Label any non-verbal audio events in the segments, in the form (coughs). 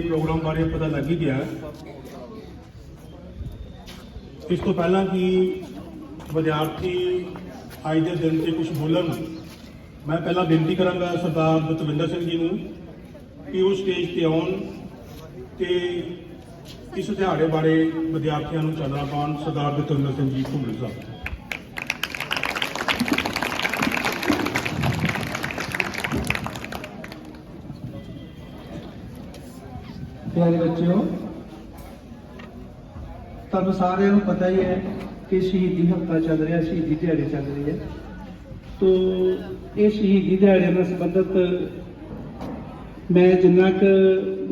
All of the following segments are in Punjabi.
ਪ੍ਰੋਗਰਾਮ ਬਾਰੇ ਪਤਾ ਲੱਗ ਹੀ ਗਿਆ। ਇਸ ਤੋਂ ਪਹਿਲਾਂ ਕਿ ਵਿਦਿਆਰਥੀ ਅੱਜ ਦੇ ਦਿਨ ਤੇ ਕੁਝ ਬੋਲਣ, ਮੈਂ ਪਹਿਲਾਂ ਬੇਨਤੀ ਕਰਾਂਗਾ ਸਰਦਾਰ ਦਤਵਿੰਦਰ ਸਿੰਘ ਜੀ ਨੂੰ ਕਿ ਉਹ ਸਟੇਜ ਤੇ ਆਉਣ ਤੇ ਇਸ ਦਿਹਾੜੇ ਬਾਰੇ ਵਿਦਿਆਰਥੀਆਂ ਨੂੰ ਚਾਨਣਾ ਪਾਉਣ ਸਰਦਾਰ ਦਤਵਿੰਦਰ ਸਿੰਘ ਜੀ ਘੁੰਮਣ ਸਾਹਿਬ। ਪਿਆਰੇ ਬੱਚਿਓ, ਤੁਹਾਨੂੰ ਸਾਰਿਆਂ ਨੂੰ ਪਤਾ ਹੀ ਹੈ ਕਿ ਸ਼ਹੀਦੀ ਹਫਤਾ ਚੱਲ ਰਿਹਾ, ਸ਼ਹੀਦੀ ਦਿਹਾੜੇ ਚੱਲ ਰਹੀ ਹੈ ਤੋ ਇਹ ਸ਼ਹੀਦੀ ਦਿਹਾੜੇ ਨਾਲ ਸੰਬੰਧਿਤ ਮੈਂ ਜਿੰਨਾ ਕੁ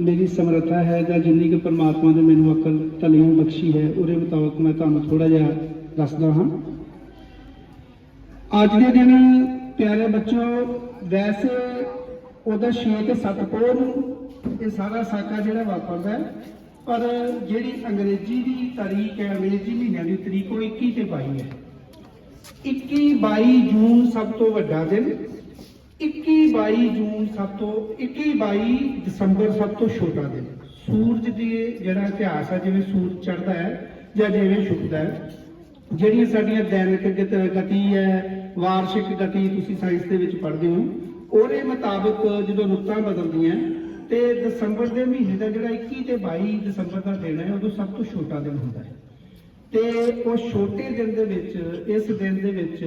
ਮੇਰੀ ਸਮਰੱਥਾ ਹੈ ਜਾਂ ਜਿੰਨੀ ਕੁ ਪਰਮਾਤਮਾ ਨੇ ਮੈਨੂੰ ਅਕਲ ਤਲੀਮ ਬਖਸ਼ੀ ਹੈ, ਉਹਦੇ ਮੁਤਾਬਕ ਮੈਂ ਤੁਹਾਨੂੰ ਥੋੜਾ ਜਿਹਾ ਦੱਸਦਾ ਹਾਂ। ਅੱਜ ਦੇ ਦਿਨ ਪਿਆਰੇ ਬੱਚੋ ਵੈਸੇ ਉਹਦਾ 6 ਤੇ 7 ਪੋਹ ਨੂੰ ਇਹ ਸਾਰਾ ਸਾਕਾ ਜਿਹੜਾ ਵਾਪਰਦਾ ਹੈ। ਪਰ ਜਿਹੜੀ ਅੰਗਰੇਜ਼ੀ ਦੀ ਤਾਰੀਖ ਹੈ, ਅੰਗਰੇਜ਼ੀ ਮਹੀਨਿਆਂ ਦੀ ਤਰੀਕ, ਉਹ 21 ਤੇ 22 ਹੈ 21 22 ਜੂਨ ਸਭ ਤੋਂ ਵੱਡਾ ਦਿਨ 21 22 ਜੂਨ ਸਭ ਤੋਂ 21 22 ਦਸੰਬਰ ਸਭ ਤੋਂ ਛੋਟਾ ਦਿਨ ਸੂਰਜ ਦੀ ਜਿਹੜਾ ਇਤਿਹਾਸ ਹੈ, ਜਿਵੇਂ ਸੂਰਜ ਚੜ੍ਹਦਾ ਹੈ ਜਾਂ ਜਿਵੇਂ ਛੁਪਦਾ ਹੈ, ਜਿਹੜੀਆਂ ਸਾਡੀਆਂ ਦੈਨਿਕ ਗਤ- ਗਤੀ ਹੈ, ਵਾਰਸ਼ਿਕ ਗਤੀ ਤੁਸੀਂ ਸਾਇੰਸ ਦੇ ਵਿੱਚ ਪੜ੍ਹਦੇ ਹੋ, ਉਹਦੇ ਮੁਤਾਬਕ ਜਦੋਂ ਰੁੱਤਾਂ ਬਦਲਦੀਆਂ ਤੇ ਦਸੰਬਰ ਦੇ ਮਹੀਨੇ ਦਾ ਜਿਹੜਾ 21 ਤੇ 22 ਦਸੰਬਰ ਦਾ ਦਿਨ ਹੈ, ਉਦੋਂ ਸਭ ਤੋਂ ਛੋਟਾ ਦਿਨ ਹੁੰਦਾ ਹੈ। ਤੇ ਉਹ ਛੋਟੇ ਦਿਨ ਦੇ ਵਿੱਚ, ਇਸ ਦਿਨ ਦੇ ਵਿੱਚ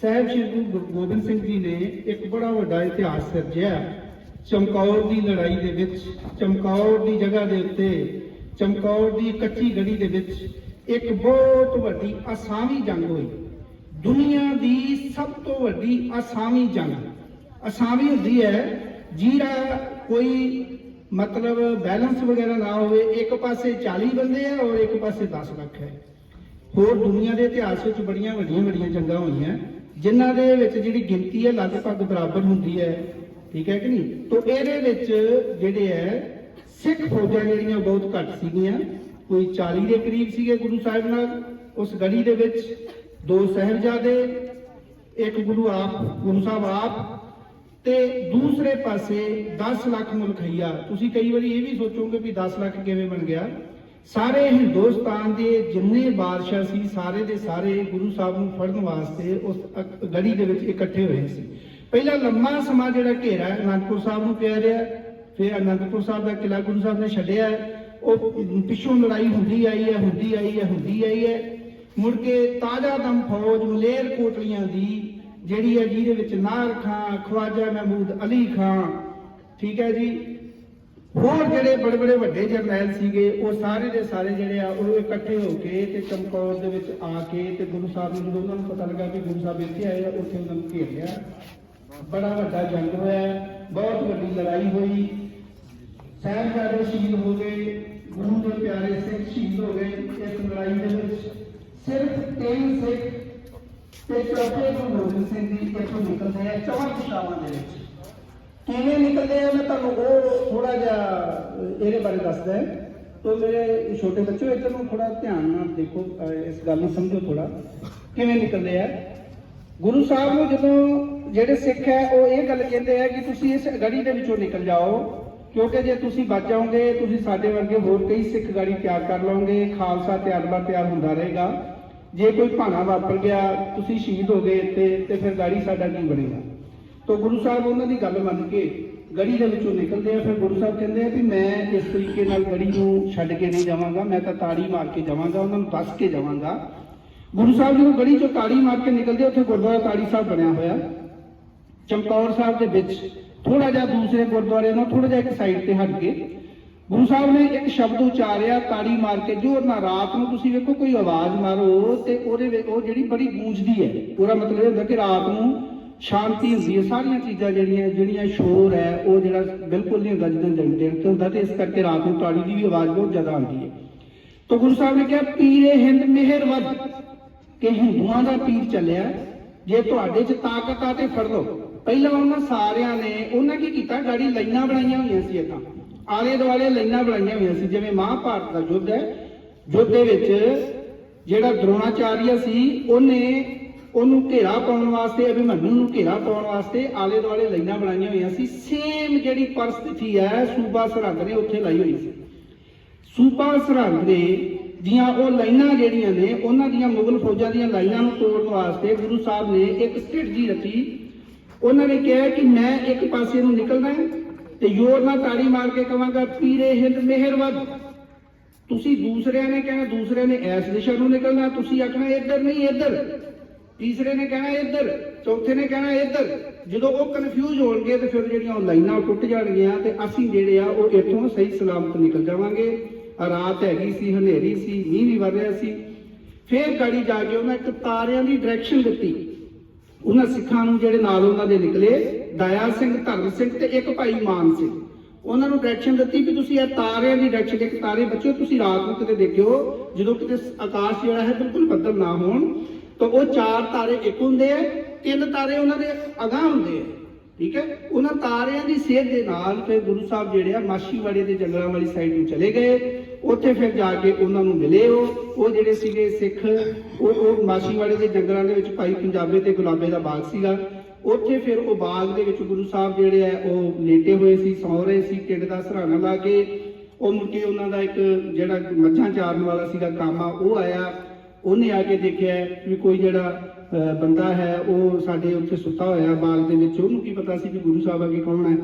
ਸਾਹਿਬ ਸ਼੍ਰੀ ਗੁਰੂ ਗੋਬਿੰਦ ਸਿੰਘ ਜੀ ਨੇ ਇੱਕ ਬੜਾ ਵੱਡਾ ਇਤਿਹਾਸ ਸਿਰਜਿਆ ਚਮਕੌਰ ਦੀ ਲੜਾਈ ਦੇ ਵਿੱਚ, ਚਮਕੌਰ ਦੀ ਜਗ੍ਹਾ ਦੇ ਉੱਤੇ, ਚਮਕੌਰ ਦੀ ਕੱਚੀ ਗੜੀ ਦੇ ਵਿੱਚ ਇੱਕ ਬਹੁਤ ਵੱਡੀ ਅਸਾਮੀ ਜੰਗ ਹੋਈ। ਦੁਨੀਆ ਦੀ ਸਭ ਤੋਂ ਵੱਡੀ ਅਸਾਮੀ ਜੰਗ। ਅਸਾਮੀ ਹੁੰਦੀ ਹੈ ਜਿਹੜਾ ਕੋਈ ਮਤਲਬ ਬੈਲੈਂਸ ਵਗੈਰਾ ਨਾ ਹੋਵੇ, ਇੱਕ ਪਾਸੇ 40 ਬੰਦੇ ਆ ਔਰ ਇੱਕ ਪਾਸੇ 10 ਲੱਖ ਹੈ। ਹੋਰ ਦੁਨੀਆ ਦੇ ਇਤਿਹਾਸ ਵਿੱਚ ਬੜੀਆਂ ਵੱਡੀਆਂ ਵੱਡੀਆਂ ਜੰਗਾਂ ਹੋਈਆਂ, ਜਿਨ੍ਹਾਂ ਦੇ ਵਿੱਚ ਜਿਹੜੀ ਗਿਣਤੀ ਹੈ ਲਗਭਗ ਬਰਾਬਰ ਹੁੰਦੀ ਹੈ, ਠੀਕ ਹੈ ਕਿ ਨਹੀਂ? ਤੋਂ ਇਹਦੇ ਵਿੱਚ ਜਿਹੜੇ ਹੈ, ਸਿੱਖ ਫੌਜਾਂ ਜਿਹੜੀਆਂ ਬਹੁਤ ਘੱਟ ਸੀਗੀਆਂ, ਕੋਈ 40 ਦੇ ਕਰੀਬ ਸੀਗੇ ਗੁਰੂ ਸਾਹਿਬ ਨਾਲ, ਉਸ ਗੜੀ ਦੇ ਵਿੱਚ ਦੋ ਸਾਹਿਬਜ਼ਾਦੇ, ਇੱਕ ਗੁਰੂ ਆਪ, ਗੁਰੂ ਸਾਹਿਬ ਆਪ ਤੇ ਦੂਸਰੇ ਪਾਸੇ 10 ਲੱਖ ਮੁਲਖਈਆ ਤੁਸੀਂ ਕਈ ਵਾਰੀ ਇਹ ਵੀ ਸੋਚੋਗੇ ਵੀ 10 ਲੱਖ ਕਿਵੇਂ ਬਣ ਗਿਆ। ਸਾਰੇ ਹਿੰਦੁਸਤਾਨ ਦੇ ਜਿੰਨੇ ਬਾਦਸ਼ਾਹ ਸੀ, ਸਾਰੇ ਦੇ ਸਾਰੇ ਗੁਰੂ ਸਾਹਿਬ ਨੂੰ ਫੜਨ ਵਾਸਤੇ ਉਸ ਗੜੀ ਦੇ ਵਿੱਚ ਇਕੱਠੇ ਹੋਏ ਸੀ। ਪਹਿਲਾਂ ਲੰਮਾ ਸਮਾਂ ਜਿਹੜਾ ਘੇਰਾ ਅਨੰਦਪੁਰ ਸਾਹਿਬ ਨੂੰ ਪਿਆ ਰਿਹਾ। ਫਿਰ ਅਨੰਦਪੁਰ ਸਾਹਿਬ ਦਾ ਕਿਲਾ ਗੁਰੂ ਸਾਹਿਬ ਨੇ ਛੱਡਿਆ ਉਹ ਪਿੱਛੋਂ ਲੜਾਈ ਹੁੰਦੀ ਆਈ ਹੈ, ਹੁੰਦੀ ਆਈ ਹੈ, ਹੁੰਦੀ ਆਈ ਹੈ। ਮੁੜ ਕੇ ਤਾਜ਼ਾ ਦਮ ਫੌਜ ਮਲੇਰ ਕੋਟਲੀਆਂ ਦੀ ਜਿਹੜੀ ਹੈ ਜਿਹਦੇ ਵਿੱਚ ਨਾਰ ਖਾਂ, ਖਵਾਜਾ ਮਹਿਮੂਦ ਅਲੀ ਖਾਂ। ਠੀਕ ਹੈ ਜੀ? ਹੋਰ ਜਿਹੜੇ ਬੜੇ ਬੜੇ ਵੱਡੇ ਜਰਨੈਲ ਸੀਗੇ, ਉਹ ਸਾਰੇ ਦੇ ਸਾਰੇ ਜਿਹੜੇ ਆ, ਉਹ ਇਕੱਠੇ ਹੋ ਕੇ ਤੇ ਚਮਕੌਰ ਦੇ ਵਿੱਚ ਆ ਕੇ ਤੇ ਗੁਰੂ ਸਾਹਿਬ ਨੂੰ ਜਦੋਂ ਉਹਨਾਂ ਨੂੰ ਪਤਾ ਲੱਗਾ ਕਿ ਗੁਰੂ ਸਾਹਿਬ ਇੱਥੇ ਆਏ ਆ, ਉੱਥੇ ਉਹਨਾਂ ਨੂੰ ਘੇਰ ਲਿਆ। ਬੜਾ ਵੱਡਾ ਜੰਗ ਹੋਇਆ, ਬਹੁਤ ਵੱਡੀ ਲੜਾਈ ਹੋਈ। ਸਾਹਿਬਜ਼ਾਦੇ ਸ਼ਹੀਦ ਹੋ ਗਏ, ਗੁਰੂ ਦੇ ਪਿਆਰੇ ਸਿੱਖ ਸ਼ਹੀਦ ਹੋ ਗਏ। ਇਸ ਲੜਾਈ ਦੇ ਵਿੱਚ ਸਿਰਫ ਤਿੰਨ ਸਿੱਖ ਤੇ ਚੌਥੇ ਗੁਰੂ ਗੋਬਿੰਦ ਸਿੰਘ ਜੀ ਇੱਥੋਂ ਨਿਕਲਦੇ ਆ? ਚੌਹਾਂ ਦਿਸ਼ਾਵਾਂ ਦੇ ਵਿੱਚ। ਕਿਵੇਂ ਨਿਕਲਦੇ ਆ? ਮੈਂ ਤੁਹਾਨੂੰ ਉਹ ਥੋੜਾ ਜਿਹਾ ਇਹਦੇ ਬਾਰੇ ਦੱਸਦਾ ਹੈ। ਤੋ ਮੇਰੇ ਛੋਟੇ ਬੱਚੋ ਇੱਧਰ ਨੂੰ ਥੋੜਾ ਧਿਆਨ ਨਾਲ ਦੇਖੋ ਇਸ ਗੱਲ ਨੂੰ ਸਮਝੋ ਥੋੜਾ ਕਿਵੇਂ ਨਿਕਲਦੇ ਆ? ਗੁਰੂ ਸਾਹਿਬ ਨੂੰ ਜਦੋਂ ਜਿਹੜੇ ਸਿੱਖ ਹੈ, ਉਹ ਇਹ ਗੱਲ ਕਹਿੰਦੇ ਆ ਕਿ ਤੁਸੀਂ ਇਸ ਗੜੀ ਦੇ ਵਿੱਚੋਂ ਨਿਕਲ ਜਾਓ, ਕਿਉਂਕਿ ਜੇ ਤੁਸੀਂ ਬਚ ਜਾਓਗੇ, ਤੁਸੀਂ ਸਾਡੇ ਵਰਗੇ ਹੋਰ ਕਈ ਸਿੱਖ ਗਾੜੀ ਤਿਆਰ ਕਰ ਲਓਗੇ, ਖਾਲਸਾ ਤਿਆਰ ਬਰ ਤਿਆਰ ਹੁੰਦਾ ਰਹੇਗਾ। ਜੇ ਕੋਈ ਭਾਣਾ ਵਾਪਰ ਗਿਆ, ਤੁਸੀਂ ਸ਼ਹੀਦ ਹੋ ਗਏ ਤੇ ਤੇ ਫਿਰ ਗਾੜੀ ਸਾਡਾ ਕੀ ਬਣੇਗਾ? ਤੋ ਗੁਰੂ ਸਾਹਿਬ ਉਹਨਾਂ ਦੀ ਗੱਲ ਮੰਨ ਕੇ ਗੜੀ ਦੇ ਵਿੱਚੋਂ ਨਿਕਲਦੇ ਆ, ਫਿਰ ਗੁਰੂ ਸਾਹਿਬ ਕਹਿੰਦੇ ਆ ਵੀ ਮੈਂ ਇਸ ਤਰੀਕੇ ਨਾਲ ਗੜੀ ਨੂੰ ਛੱਡ ਕੇ ਨਹੀਂ ਜਾਵਾਂਗਾ, ਮੈਂ ਤਾਂ ਤਾੜੀ ਮਾਰ ਕੇ ਜਾਵਾਂਗਾ, ਉਹਨਾਂ ਨੂੰ ਦੱਸ ਕੇ ਜਾਵਾਂਗਾ। ਗੁਰੂ ਸਾਹਿਬ ਜਦੋਂ ਗੜੀ ਚੋਂ ਤਾੜੀ ਮਾਰ ਕੇ ਨਿਕਲਦੇ ਉੱਥੇ ਗੁਰਦੁਆਰਾ ਤਾੜੀ ਸਾਹਿਬ ਬਣਿਆ ਹੋਇਆ। ਚਮਕੌਰ ਸਾਹਿਬ ਦੇ ਵਿੱਚ ਥੋੜਾ ਜਿਹਾ ਦੂਸਰੇ ਗੁਰਦੁਆਰੇ ਨਾਲ ਥੋੜਾ ਜਿਹਾ ਇੱਕ ਸਾਈਡ ਤੇ ਹਟ ਕੇ ਗੁਰੂ ਸਾਹਿਬ ਨੇ ਇੱਕ ਸ਼ਬਦ ਉਚਾਰਿਆ, ਤਾੜੀ ਮਾਰ ਕੇ, ਜੋ ਨਾ ਰਾਤ ਨੂੰ ਤੁਸੀਂ ਵੇਖੋ ਕੋਈ ਆਵਾਜ਼ ਮਾਰੋ, ਤੇ ਉਹਦੇ ਉਹ ਜਿਹੜੀ ਬੜੀ ਗੂੰਜਦੀ ਹੈ, ਉਹਦਾ ਮਤਲਬ ਇਹ ਹੁੰਦਾ ਕਿ ਰਾਤ ਨੂੰ ਸ਼ਾਂਤੀ ਹੁੰਦੀ ਹੈ। ਸਾਰੀਆਂ ਚੀਜ਼ਾਂ ਜਿਹੜੀਆਂ ਜਿਹੜੀਆਂ ਸ਼ੋਰ ਹੈ, ਉਹ ਜਿਹੜਾ ਬਿਲਕੁਲ ਨਹੀਂ ਹੁੰਦਾ ਜਦੋਂ ਦਿਨ ਤੇ ਹੁੰਦਾ, ਤੇ ਇਸ ਕਰਕੇ ਰਾਤ ਨੂੰ ਤਾੜੀ ਦੀ ਵੀ ਆਵਾਜ਼ ਬਹੁਤ ਜ਼ਿਆਦਾ ਆਉਂਦੀ ਹੈ। ਤਾਂ ਗੁਰੂ ਸਾਹਿਬ ਨੇ ਕਿਹਾ, ਪੀਰੇ ਹਿੰਦ ਮਿਹਰਵਦ ਕਿ ਹਿੰਦੂਆਂ ਦਾ ਪੀਰ ਚੱਲਿਆ। ਜੇ ਤੁਹਾਡੇ 'ਚ ਤਾਕਤ ਆ ਤੇ ਫੜ ਲਓ। ਪਹਿਲਾਂ ਉਹਨਾਂ ਸਾਰਿਆਂ ਨੇ, ਉਹਨਾਂ ਕੀ ਕੀਤਾ? ਗਾੜੀ ਲਾਈਨਾਂ ਬਣਾਈਆਂ ਹੋਈਆਂ ਸੀ ਇਦਾਂ ਆਲੇ ਦੁਆਲੇ ਲਾਈਨਾਂ ਬਣਾਈਆਂ ਹੋਈਆਂ ਸੀ, ਜਿਵੇਂ ਮਹਾਭਾਰਤ ਦਾ ਯੁੱਧ ਹੈ। ਯੁੱਧ ਦੇ ਵਿੱਚ ਜਿਹੜਾ ਦ੍ਰੋਣਾਚਾਰੀਆ ਸੀ, ਉਹਨੇ ਉਹਨੂੰ ਘੇਰਾ ਪਾਉਣ ਵਾਸਤੇ ਅਭਿਮਨੂ ਨੂੰ ਘੇਰਾ ਪਾਉਣ ਵਾਸਤੇ ਆਲੇ ਦੁਆਲੇ ਲਾਈਨਾਂ ਬਣਾਈਆਂ ਹੋਈਆਂ ਸੀ। ਸੇਮ ਜਿਹੜੀ ਪਰਿਸਥਿਤੀ ਹੈ, ਸੂਬਾ ਸਰਹੰਦ ਨੇ ਉੱਥੇ ਲਾਈ ਹੋਈ ਸੀ। ਸੂਬਾ ਸਰਹੰਦ ਦੇ ਦੀਆਂ ਉਹ ਲਾਈਨਾਂ ਜਿਹੜੀਆਂ ਨੇ, ਉਹਨਾਂ ਦੀਆਂ ਮੁਗਲ ਫੌਜਾਂ ਦੀਆਂ ਲਾਈਨਾਂ ਨੂੰ ਤੋੜਨ ਵਾਸਤੇ ਗੁਰੂ ਸਾਹਿਬ ਨੇ ਇੱਕ ਸਟ੍ਰੈਟਜੀ ਰਚੀ ਉਹਨਾਂ ਨੇ ਕਿਹਾ ਕਿ ਮੈਂ ਇੱਕ ਪਾਸੇ ਨੂੰ ਨਿਕਲਣਾ ਹੈ ਤੇ ਯੋਰ ਨਾਲ ਤਾੜੀ ਮਾਰ ਕੇ ਕਵਾਂਗਾ ਪੀਰੇ ਹਿੰਦ ਮਿਹਰਵਦ ਤੁਸੀਂ ਦੂਸਰਿਆਂ ਨੇ ਕਹਿਣਾ, ਦੂਸਰਿਆਂ ਨੇ ਐਸ ਦਿਸ਼ਾ ਨੂੰ ਨਿਕਲਣਾ, ਤੁਸੀਂ ਆਖਣਾ, ਇੱਧਰ ਨਹੀਂ, ਇੱਧਰ। ਤੀਸਰੇ ਨੇ ਕਹਿਣਾ, ਇੱਧਰ। ਚੌਥੇ ਨੇ ਕਹਿਣਾ, ਇੱਧਰ। ਜਦੋਂ ਉਹ ਕਨਫਿਊਜ਼ ਹੋਣਗੇ ਤੇ ਫਿਰ ਜਿਹੜੀਆਂ ਲਾਈਨਾਂ ਟੁੱਟ ਜਾਣਗੀਆਂ ਤੇ ਅਸੀਂ ਜਿਹੜੇ ਆ, ਉਹ ਇੱਥੋਂ ਸਹੀ ਸਲਾਮਤ ਨਿਕਲ ਜਾਵਾਂਗੇ। ਰਾਤ ਹੈਗੀ ਸੀ, ਹਨੇਰੀ ਸੀ, ਮੀਂਹ ਵੀ ਵਰ ਰਿਹਾ ਸੀ। ਫਿਰ ਗਾੜੀ ਜਾ ਕੇ ਉਹਨਾਂ ਇੱਕ ਤਾਰਿਆਂ ਦੀ ਡਾਇਰੈਕਸ਼ਨ ਦਿੱਤੀ। ਉਹਨਾਂ ਸਿੱਖਾਂ ਨੂੰ ਜਿਹੜੇ ਨਾਲ ਉਹਨਾਂ ਦੇ ਨਿਕਲੇ ਦਇਆ ਸਿੰਘ ਧਰਮ ਸਿੰਘ ਤੇ ਇੱਕ ਭਾਈ ਮਾਨ ਸਿੰਘ। ਉਹਨਾਂ ਨੂੰ ਡਾਇਰੈਕਸ਼ਨ ਦਿੱਤੀ ਵੀ ਤੁਸੀਂ ਇਹ ਤਾਰਿਆਂ ਦੀ ਡਾਇਰੈਕਸ਼ਨ ਇੱਕ ਤਾਰੇ ਬੱਚਿਓ ਤੁਸੀਂ ਰਾਤ ਨੂੰ ਕਿਤੇ ਦੇਖਿਓ, ਜਦੋਂ ਕਿਤੇ ਆਕਾਸ਼ ਜਿਹੜਾ ਹੈ ਬਿਲਕੁਲ ਬੱਦਲ ਨਾ ਹੋਣ, ਤਾਂ ਉਹ ਚਾਰ ਤਾਰੇ ਇੱਕ ਹੁੰਦੇ ਆ, ਤਿੰਨ ਤਾਰੇ ਉਹਨਾਂ ਦੇ ਅਗਾਂਹ ਹੁੰਦੇ ਆ। ਠੀਕ ਹੈ? ਉਹਨਾਂ ਤਾਰਿਆਂ ਦੀ ਸੇਧ ਦੇ ਨਾਲ ਫਿਰ ਗੁਰੂ ਸਾਹਿਬ ਜਿਹੜੇ ਆ ਮਾਸ਼ੀਵਾੜੇ ਦੇ ਜੰਗਲਾਂ ਵਾਲੀ ਸਾਈਡ ਨੂੰ ਚਲੇ ਗਏ। ਉੱਥੇ ਫਿਰ ਜਾ ਕੇ ਉਹਨਾਂ ਨੂੰ ਮਿਲੇ ਉਹ। ਉਹ ਜਿਹੜੇ ਸੀਗੇ ਸਿੱਖ, ਉਹ ਉਹ ਮਾਸ਼ੀਵਾੜੇ ਦੇ ਜੰਗਲਾਂ ਦੇ ਵਿੱਚ ਭਾਈ ਪੰਜਾਬੇ ਤੇ ਗੁਲਾਬੇ ਦਾ ਬਾਗ ਸੀਗਾ। ਉੱਥੇ ਫਿਰ ਉਹ ਬਾਗ ਦੇ ਵਿੱਚ ਗੁਰੂ ਸਾਹਿਬ ਜਿਹੜੇ ਆ, ਉਹ ਲੇਟੇ ਹੋਏ ਸੀ, ਸੌ ਰਹੇ ਸੀ, ਢਿੱਡ ਦਾ ਸਹਾਰਾ ਲਾ ਕੇ। ਉਹ ਮੁੜ ਉਹਨਾਂ ਦਾ ਇੱਕ ਜਿਹੜਾ ਮੱਝਾਂ ਚਾਰਨ ਵਾਲਾ ਸੀਗਾ, ਕਾਮਾ, ਉਹ ਆਇਆ। ਉਹਨੇ ਆ ਕੇ ਦੇਖਿਆ ਵੀ ਕੋਈ ਜਿਹੜਾ ਬੰਦਾ ਹੈ, ਉਹ ਸਾਡੇ ਉੱਥੇ ਸੁੱਤਾ ਹੋਇਆ ਬਾਗ ਦੇ ਵਿੱਚ। ਉਹਨੂੰ ਕੀ ਪਤਾ ਸੀ ਕਿ ਗੁਰੂ ਸਾਹਿਬ ਅੱਗੇ ਕੌਣ ਹੈ।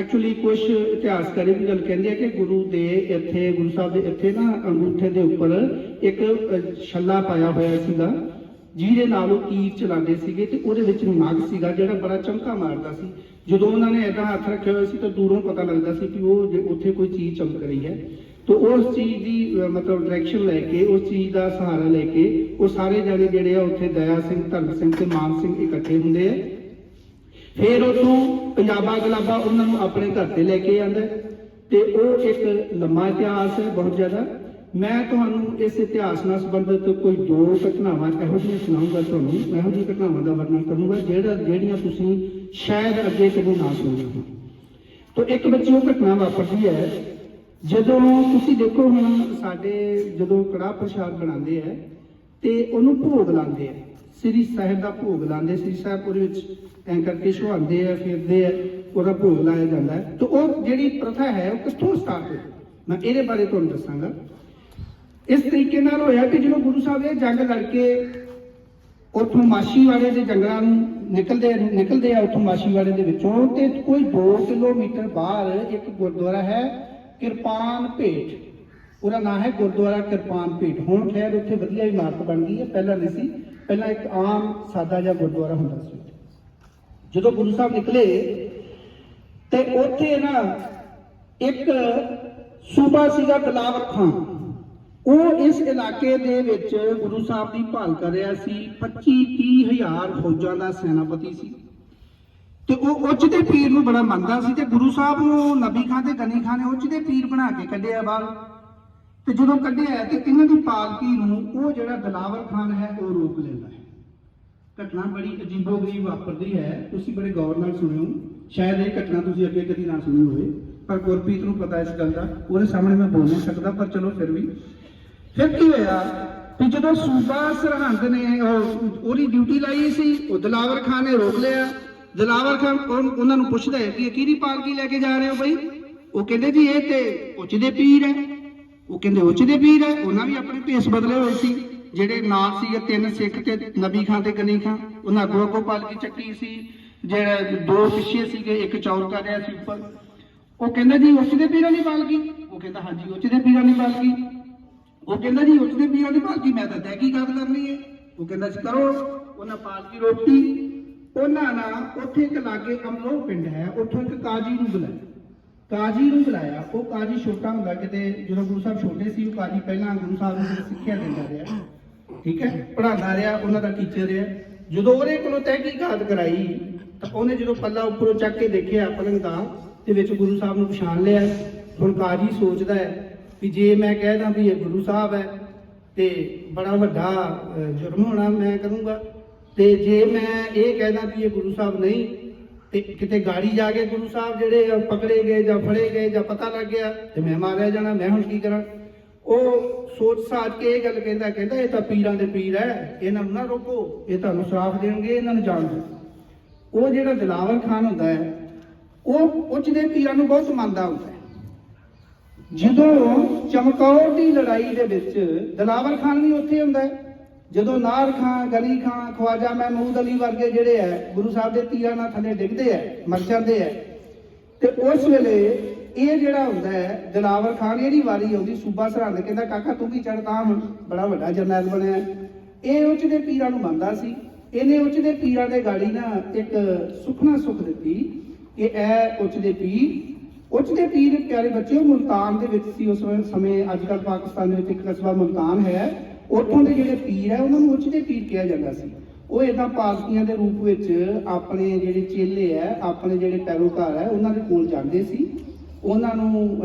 ਐਕਚੁਅਲੀ ਕੁਝ ਇਤਿਹਾਸਕਾਰੀ ਵੀ ਗੱਲ ਕਹਿੰਦੇ ਆ ਕਿ ਗੁਰੂ ਦੇ ਇੱਥੇ, ਗੁਰੂ ਸਾਹਿਬ ਦੇ ਇੱਥੇ ਨਾ ਅੰਗੂਠੇ ਦੇ ਉੱਪਰ ਇੱਕ ਛੱਲਾ ਪਾਇਆ ਹੋਇਆ ਸੀਗਾ। ਜਿਹਦੇ ਨਾਲ ਉਹ ਕੀਰ ਚਲਾਉਂਦੇ ਸੀਗੇ ਤੇ ਉਹਦੇ ਵਿੱਚ ਨਗ ਸੀਗਾ, ਜਿਹੜਾ ਬੜਾ ਚਮਕਾ ਮਾਰਦਾ ਸੀ। ਜਦੋਂ ਉਹਨਾਂ ਨੇ ਏਦਾਂ ਹੱਥ ਰੱਖਿਆ ਹੋਇਆ ਸੀ ਤਾਂ ਦੂਰੋਂ ਪਤਾ ਲੱਗਦਾ ਸੀ ਕਿ ਉਹ ਉੱਥੇ ਕੋਈ ਚੀਜ਼ ਚਮਕ ਰਹੀ ਹੈ। ਤਾਂ ਉਸ ਚੀਜ਼ ਦੀ ਮਤਲਬ ਡਾਇਰੈਕਸ਼ਨ ਲੈ ਕੇ, ਉਸ ਚੀਜ਼ ਦਾ ਸਹਾਰਾ ਲੈ ਕੇ ਉਹ ਸਾਰੇ ਜਾਣੇ ਜਿਹੜੇ ਆ ਉੱਥੇ ਦਇਆ ਸਿੰਘ, ਧਰਮ ਸਿੰਘ ਤੇ ਮਾਨ ਸਿੰਘ ਇਕੱਠੇ ਹੁੰਦੇ ਆ। ਫਿਰ ਉਦੋਂ ਪੰਜਾਬਾ ਗਲਾਬਾ ਉਹਨਾਂ ਨੂੰ ਆਪਣੇ ਘਰ ਤੇ ਲੈ ਕੇ ਆਂਦਾ ਤੇ ਉਹ ਇੱਕ ਲੰਮਾ ਇਤਿਹਾਸ ਹੈ ਬਹੁਤ ਜ਼ਿਆਦਾ। ਮੈਂ ਤੁਹਾਨੂੰ ਇਸ ਇਤਿਹਾਸ ਨਾਲ ਸੰਬੰਧਿਤ ਕੋਈ ਦੋ ਘਟਨਾਵਾਂ ਇਹੋ ਜਿਹੀਆਂ ਸੁਣਾਉਂਗਾ ਤੁਹਾਨੂੰ ਇਹੋ ਜਿਹੀ ਘਟਨਾਵਾਂ ਦਾ ਵਰਣਨ ਕਰੂੰਗਾ ਜਿਹੜਾ ਜਿਹੜੀਆਂ ਤੁਸੀਂ ਸ਼ਾਇਦ ਅੱਗੇ ਕਦੇ ਨਾ ਸੁਣੀਆਂ ਹੋਣ ਤੋ ਇੱਕ ਬੱਚੀ ਉਹ ਘਟਨਾ ਵਾਪਰਦੀ ਹੈ, ਜਦੋਂ ਤੁਸੀਂ ਦੇਖੋ ਹੁਣ ਸਾਡੇ ਜਦੋਂ ਕੜਾਹ ਪ੍ਰਸ਼ਾਦ ਬਣਾਉਂਦੇ ਆ ਤੇ ਉਹਨੂੰ ਭੋਗ ਲਾਉਂਦੇ ਆ ਸ੍ਰੀ ਸਾਹਿਬ ਦਾ ਭੋਗ ਲਾਉਂਦੇ, ਸ੍ਰੀ ਸਾਹਿਬ ਉਹਦੇ ਵਿੱਚ ਐਂ ਕਰਕੇ ਸੁਹਾਉਂਦੇ ਆ ਫਿਰਦੇ ਆ ਉਹਦਾ ਭੋਗ ਲਾਇਆ ਜਾਂਦਾ ਹੈ। ਤੇ ਉਹ ਜਿਹੜੀ ਪ੍ਰਥਾ ਹੈ, ਉਹ ਕਿੱਥੋਂ ਸਟਾਰਟ ਹੋਈ? ਮੈਂ ਇਹਦੇ ਬਾਰੇ ਤੁਹਾਨੂੰ ਦੱਸਾਂਗਾ। ਇਸ ਤਰੀਕੇ ਨਾਲ ਹੋਇਆ ਕਿ ਜਦੋਂ ਗੁਰੂ ਸਾਹਿਬ ਇਹ ਜੰਗ ਲੜ ਕੇ ਉੱਥੋਂ ਮਾਸ਼ੀਵਾੜੇ ਦੇ ਜੰਗਲਾਂ ਨੂੰ ਨਿਕਲਦੇ ਨਿਕਲਦੇ ਆ ਉੱਥੋਂ ਮਾਸ਼ੀਵਾੜੇ ਦੇ ਵਿੱਚੋਂ, ਤੇ ਕੋਈ 2 ਕਿਲੋਮੀਟਰ ਬਾਹਰ ਇੱਕ ਗੁਰਦੁਆਰਾ ਹੈ, ਕਿਰਪਾਨ ਭੇਟ। ਉਹਦਾ ਨਾਮ ਹੈ ਗੁਰਦੁਆਰਾ ਕਿਰਪਾਨ ਭੇਟ। ਹੁਣ ਖੈਰ ਉੱਥੇ ਵਧੀਆ ਇਮਾਰਤ ਬਣ ਗਈ ਹੈ, ਪਹਿਲਾਂ ਨਹੀਂ ਸੀ। ਪਹਿਲਾਂ ਇੱਕ ਆਮ ਸਾਦਾ ਜਿਹਾ ਗੁਰਦੁਆਰਾ ਹੁੰਦਾ ਸੀ ਜਦੋਂ ਗੁਰੂ ਸਾਹਿਬ ਨਿਕਲੇ, ਤੇ ਉੱਥੇ ਨਾ ਇੱਕ ਸੂਬਾ ਸੀਗਾ ਦਲਾਵਰ ਖਾਨ ਉਹ ਇਸ ਇਲਾਕੇ ਦੇ ਵਿੱਚ ਗੁਰੂ ਸਾਹਿਬ ਦੀ ਭਾਲ ਕਰ ਰਿਹਾ ਸੀ 25 30 ਹਜ਼ਾਰ ਫੌਜਾਂ ਦਾ ਸੈਨਾਪਤੀ ਸੀ। ਤੇ ਉਹ ਉੱਚ ਦੇ ਪੀਰ ਨੂੰ ਬੜਾ ਮੰਨਦਾ ਸੀ ਤੇ ਗੁਰੂ ਸਾਹਿਬ ਨੂੰ ਨਬੀ ਖਾਨ ਤੇ ਗਨੀ ਖਾਨ ਨੇ ਉੱਚ ਦੇ ਪੀਰ ਬਣਾ ਕੇ ਕੱਢਿਆ ਬਾਹਰ। ਤੇ ਜਦੋਂ ਕੱਢਿਆ ਤੇ ਇਹਨਾਂ ਦੀ ਪਾਲਕੀ ਨੂੰ ਉਹ ਜਿਹੜਾ ਦਲਾਵਰ ਖਾਨ ਹੈ, ਉਹ ਰੋਕ ਲੈਂਦਾ ਹੈ। ਘਟਨਾ ਬੜੀ ਅਜੀਬੋ-ਗਰੀਬ ਵਾਪਰਦੀ ਹੈ। ਤੁਸੀਂ ਬੜੇ ਗੌਰ ਨਾਲ ਸੁਣਿਓ। ਸ਼ਾਇਦ ਇਹ ਘਟਨਾ ਤੁਸੀਂ ਅੱਗੇ ਕਦੀ ਨਾ ਸੁਣੀ ਹੋਵੇ। ਪਰ ਗੁਰਪ੍ਰੀਤ ਨੂੰ ਪਤਾ ਇਸ ਗੱਲ ਦਾ। ਉਹਦੇ ਸਾਹਮਣੇ ਮੈਂ ਬੋਲ ਨਹੀਂ ਸਕਦਾ, ਪਰ ਚਲੋ ਫਿਰ ਵੀ। ਫਿਰ ਕੀ ਹੋਇਆ ਕਿ ਜਦੋਂ ਸੂਬਾ ਸਰਹੰਦ ਨੇ ਉਹਦੀ ਡਿਊਟੀ ਲਾਈ ਸੀ, ਉਹ ਦਲਾਵਰ ਖਾਨ ਨੇ ਰੋਕ ਲਿਆ। ਦਲਾਵਰ ਖਾਨ ਉਹਨਾਂ ਨੂੰ ਪੁੱਛਦਾ ਹੈ ਕਿ ਇਹ ਕਿਹਦੀ ਪਾਲਕੀ ਲੈ ਕੇ ਜਾ ਰਹੇ ਹੋ ਬਈ? ਉਹ ਕਹਿੰਦੇ ਜੀ ਇਹ ਤੇ ਉੱਚ ਦੇ ਪੀਰ ਹੈ। ਉਹ ਕਹਿੰਦੇ ਉੱਚ ਦੇ ਪੀਰ ਹੈ, ਉਹਨਾਂ ਵੀ ਆਪਣੇ ਭੇਸ ਬਦਲੇ ਹੋਏ ਸੀ। ਜਿਹੜੇ ਨਾਲ ਸੀਗੇ ਤਿੰਨ ਸਿੱਖ ਤੇ ਨਬੀ ਖਾਨ ਤੇ ਗਨੀ ਖਾਨ, ਉਹਨਾਂ ਅੱਗੋਂ ਅੱਗੋਂ ਪਾਲਕੀ ਚੱਕੀ ਸੀ। ਜਿਹੜੇ ਦੋ ਪਿੱਛੇ ਸੀਗੇ, ਇੱਕ ਚੌਰਕਾ ਰਿਹਾ ਸੀ ਉੱਪਰ। ਉਹ ਕਹਿੰਦਾ ਜੀ ਉੱਚ ਦੇ ਪੀਰਾਂ ਦੀ ਪਾਲਕੀ? ਉਹ ਕਹਿੰਦਾ, ਹਾਂਜੀ, ਉੱਚ ਦੇ ਪੀਰਾਂ ਦੀ ਪਾਲਕੀ। ਉਹ ਕਹਿੰਦਾ ਜੀ ਉੱਠਦੇ ਪੀਰਾਂ ਦੀ ਪਾਲਕੀ ਮੈਂ ਤਾਂ ਤਹਿਕੀਕਾਤ ਕਰਨੀ ਹੈ? ਉਹ ਕਹਿੰਦਾ ਜੀ, ਕਰੋ। ਉਹਨਾਂ ਪਾਲਕੀ ਰੋਕੀ ਉਹਨਾਂ ਨਾਲ ਉੱਥੇ ਇੱਕ ਲਾਗੇ ਅਮਰੋ ਪਿੰਡ ਹੈ, ਉੱਥੋਂ ਇੱਕ ਕਾਜੀ ਨੂੰ ਬੁਲਾਇਆ। ਕਾਜੀ ਨੂੰ ਬੁਲਾਇਆ। ਉਹ ਕਾਜੀ ਛੋਟਾ ਹੁੰਦਾ, ਕਿਤੇ ਜਦੋਂ ਗੁਰੂ ਸਾਹਿਬ ਛੋਟੇ ਸੀ, ਉਹ ਕਾਜੀ ਪਹਿਲਾਂ ਗੁਰੂ ਸਾਹਿਬ ਨੂੰ ਸਿੱਖਿਆ ਦਿੰਦਾ ਰਿਹਾ। ਠੀਕ ਹੈ? ਪੜ੍ਹਾਉਂਦਾ ਰਿਹਾ, ਉਹਨਾਂ ਦਾ ਟੀਚਰ ਰਿਹਾ। ਜਦੋਂ ਉਹਦੇ ਕੋਲੋਂ ਤਹਿਕੀਕਾਤ ਕਰਾਈ, ਤਾਂ ਉਹਨੇ ਜਦੋਂ ਪੱਲਾ ਉੱਪਰੋਂ ਚੱਕ ਕੇ ਦੇਖਿਆ ਪਲੰਗ ਦਾ ਤੇ ਵਿੱਚ ਗੁਰੂ ਸਾਹਿਬ ਨੂੰ ਪਛਾਣ ਲਿਆ। ਹੁਣ ਕਾਜੀ ਸੋਚਦਾ ਹੈ ਵੀ ਜੇ ਮੈਂ ਕਹਿਦਾ ਵੀ ਇਹ ਗੁਰੂ ਸਾਹਿਬ ਹੈ ਤੇ ਬੜਾ ਵੱਡਾ ਜੁਰਮ ਹੋਣਾ ਮੈਂ ਕਰੂੰਗਾ। ਤੇ ਜੇ ਮੈਂ ਇਹ ਕਹਿਦਾ ਵੀ ਇਹ ਗੁਰੂ ਸਾਹਿਬ ਨਹੀਂ, ਤੇ ਕਿਤੇ ਗਾੜੀ ਜਾ ਕੇ ਗੁਰੂ ਸਾਹਿਬ ਜਿਹੜੇ ਆ ਪਕੜੇ ਗਏ ਜਾਂ ਫੜੇ ਗਏ ਜਾਂ ਪਤਾ ਲੱਗ ਗਿਆ ਤੇ ਮੈਂ ਮਾਰਿਆ ਜਾਣਾ, ਮੈਂ ਹੁਣ ਕੀ ਕਰਾਂ? ਉਹ ਸੋਚ ਸਾਚ ਕੇ ਇਹ ਗੱਲ ਕਹਿੰਦਾ ਕਹਿੰਦਾ ਇਹ ਤਾਂ ਪੀਰਾਂ ਦੇ ਪੀਰ ਹੈ, ਇਹਨਾਂ ਨੂੰ ਨਾ ਰੋਕੋ, ਇਹ ਤੁਹਾਨੂੰ ਸ਼ਰਾਫ ਦੇਣਗੇ, ਇਹਨਾਂ ਨੂੰ ਜਾਣ ਦਿਓ। ਉਹ ਜਿਹੜਾ ਦਿਲਾਵਰ ਖਾਨ ਹੁੰਦਾ ਹੈ, ਉਹ ਉੱਚ ਦੇ ਪੀਰਾਂ ਨੂੰ ਬਹੁਤ ਮੰਨਦਾ ਹੁੰਦਾ ਹੈ। ਜਦੋਂ ਚਮਕੌਰ ਦੀ ਲੜਾਈ ਦੇ ਵਿੱਚ ਦਲਾਵਰ ਖਾਨ ਵੀ ਉੱਥੇ ਹੁੰਦਾ ਹੈ। ਜਦੋਂ ਨਾਰ ਖਾਨ, ਗਲੀ ਖਾਨ, ਖਵਾਜਾ ਮਹਿਮੂਦ ਅਲੀ ਵਰਗੇ ਜਿਹੜੇ ਹੈ, ਗੁਰੂ ਸਾਹਿਬ ਦੇ ਤੀਰਾਂ ਨਾਲ ਥੱਲੇ ਡਿੱਗਦੇ ਹੈ, ਮਰ ਜਾਂਦੇ ਹੈ। ਤੇ ਉਸ ਵੇਲੇ ਇਹ ਜਿਹੜਾ ਹੁੰਦਾ ਹੈ, ਦਿਲਾਵਰ ਖਾਨ ਇਹਦੀ ਵਾਰੀ ਆਉਂਦੀ, ਸੂਬਾ ਸਰਹੰਦ ਕਹਿੰਦਾ, ਕਾਕਾ, ਤੂੰ ਕੀ ਚੜਦਾ ਹੁਣ? ਬੜਾ ਵੱਡਾ ਜਰਨੈਲ ਬਣਿਆ ਇਹ ਉੱਚ ਦੇ ਪੀਰਾਂ ਨੂੰ ਮੰਨਦਾ ਸੀ। ਇਹਨੇ ਉੱਚ ਦੇ ਪੀਰਾਂ ਦੇ ਗਾੜੀ ਨਾ ਇੱਕ ਸੁਖਨਾ ਸੁਖ ਦਿੱਤੀ ਕਿ ਇਹ ਉੱਚ ਦੇ ਪੀਰ ਉੱਚ ਦੇ ਪੀਰ ਪਿਆਰੇ ਬੱਚਿਓ, ਮੁਲਤਾਨ ਦੇ ਵਿੱਚ ਸੀ ਉਸ ਸਮੇਂ ਅੱਜ ਕੱਲ੍ਹ ਪਾਕਿਸਤਾਨ ਦੇ ਵਿੱਚ ਇੱਕ ਕਸਬਾ ਮੁਲਤਾਨ ਹੈ। ਉੱਥੋਂ ਦੇ ਜਿਹੜੇ ਪੀਰ ਹੈ, ਉਹਨਾਂ ਨੂੰ ਉੱਚ ਦੇ ਪੀਰ ਕਿਹਾ ਜਾਂਦਾ ਸੀ। ਉਹ ਇਦਾਂ ਪਾਲਕੀਆਂ ਦੇ ਰੂਪ ਵਿੱਚ ਆਪਣੇ ਜਿਹੜੇ ਚੇਲੇ ਹੈ, ਆਪਣੇ ਜਿਹੜੇ ਪੈਰੋਕਾਰ ਹੈ, ਉਹਨਾਂ ਦੇ ਕੋਲ ਜਾਂਦੇ ਸੀ। ਉਹਨਾਂ ਨੂੰ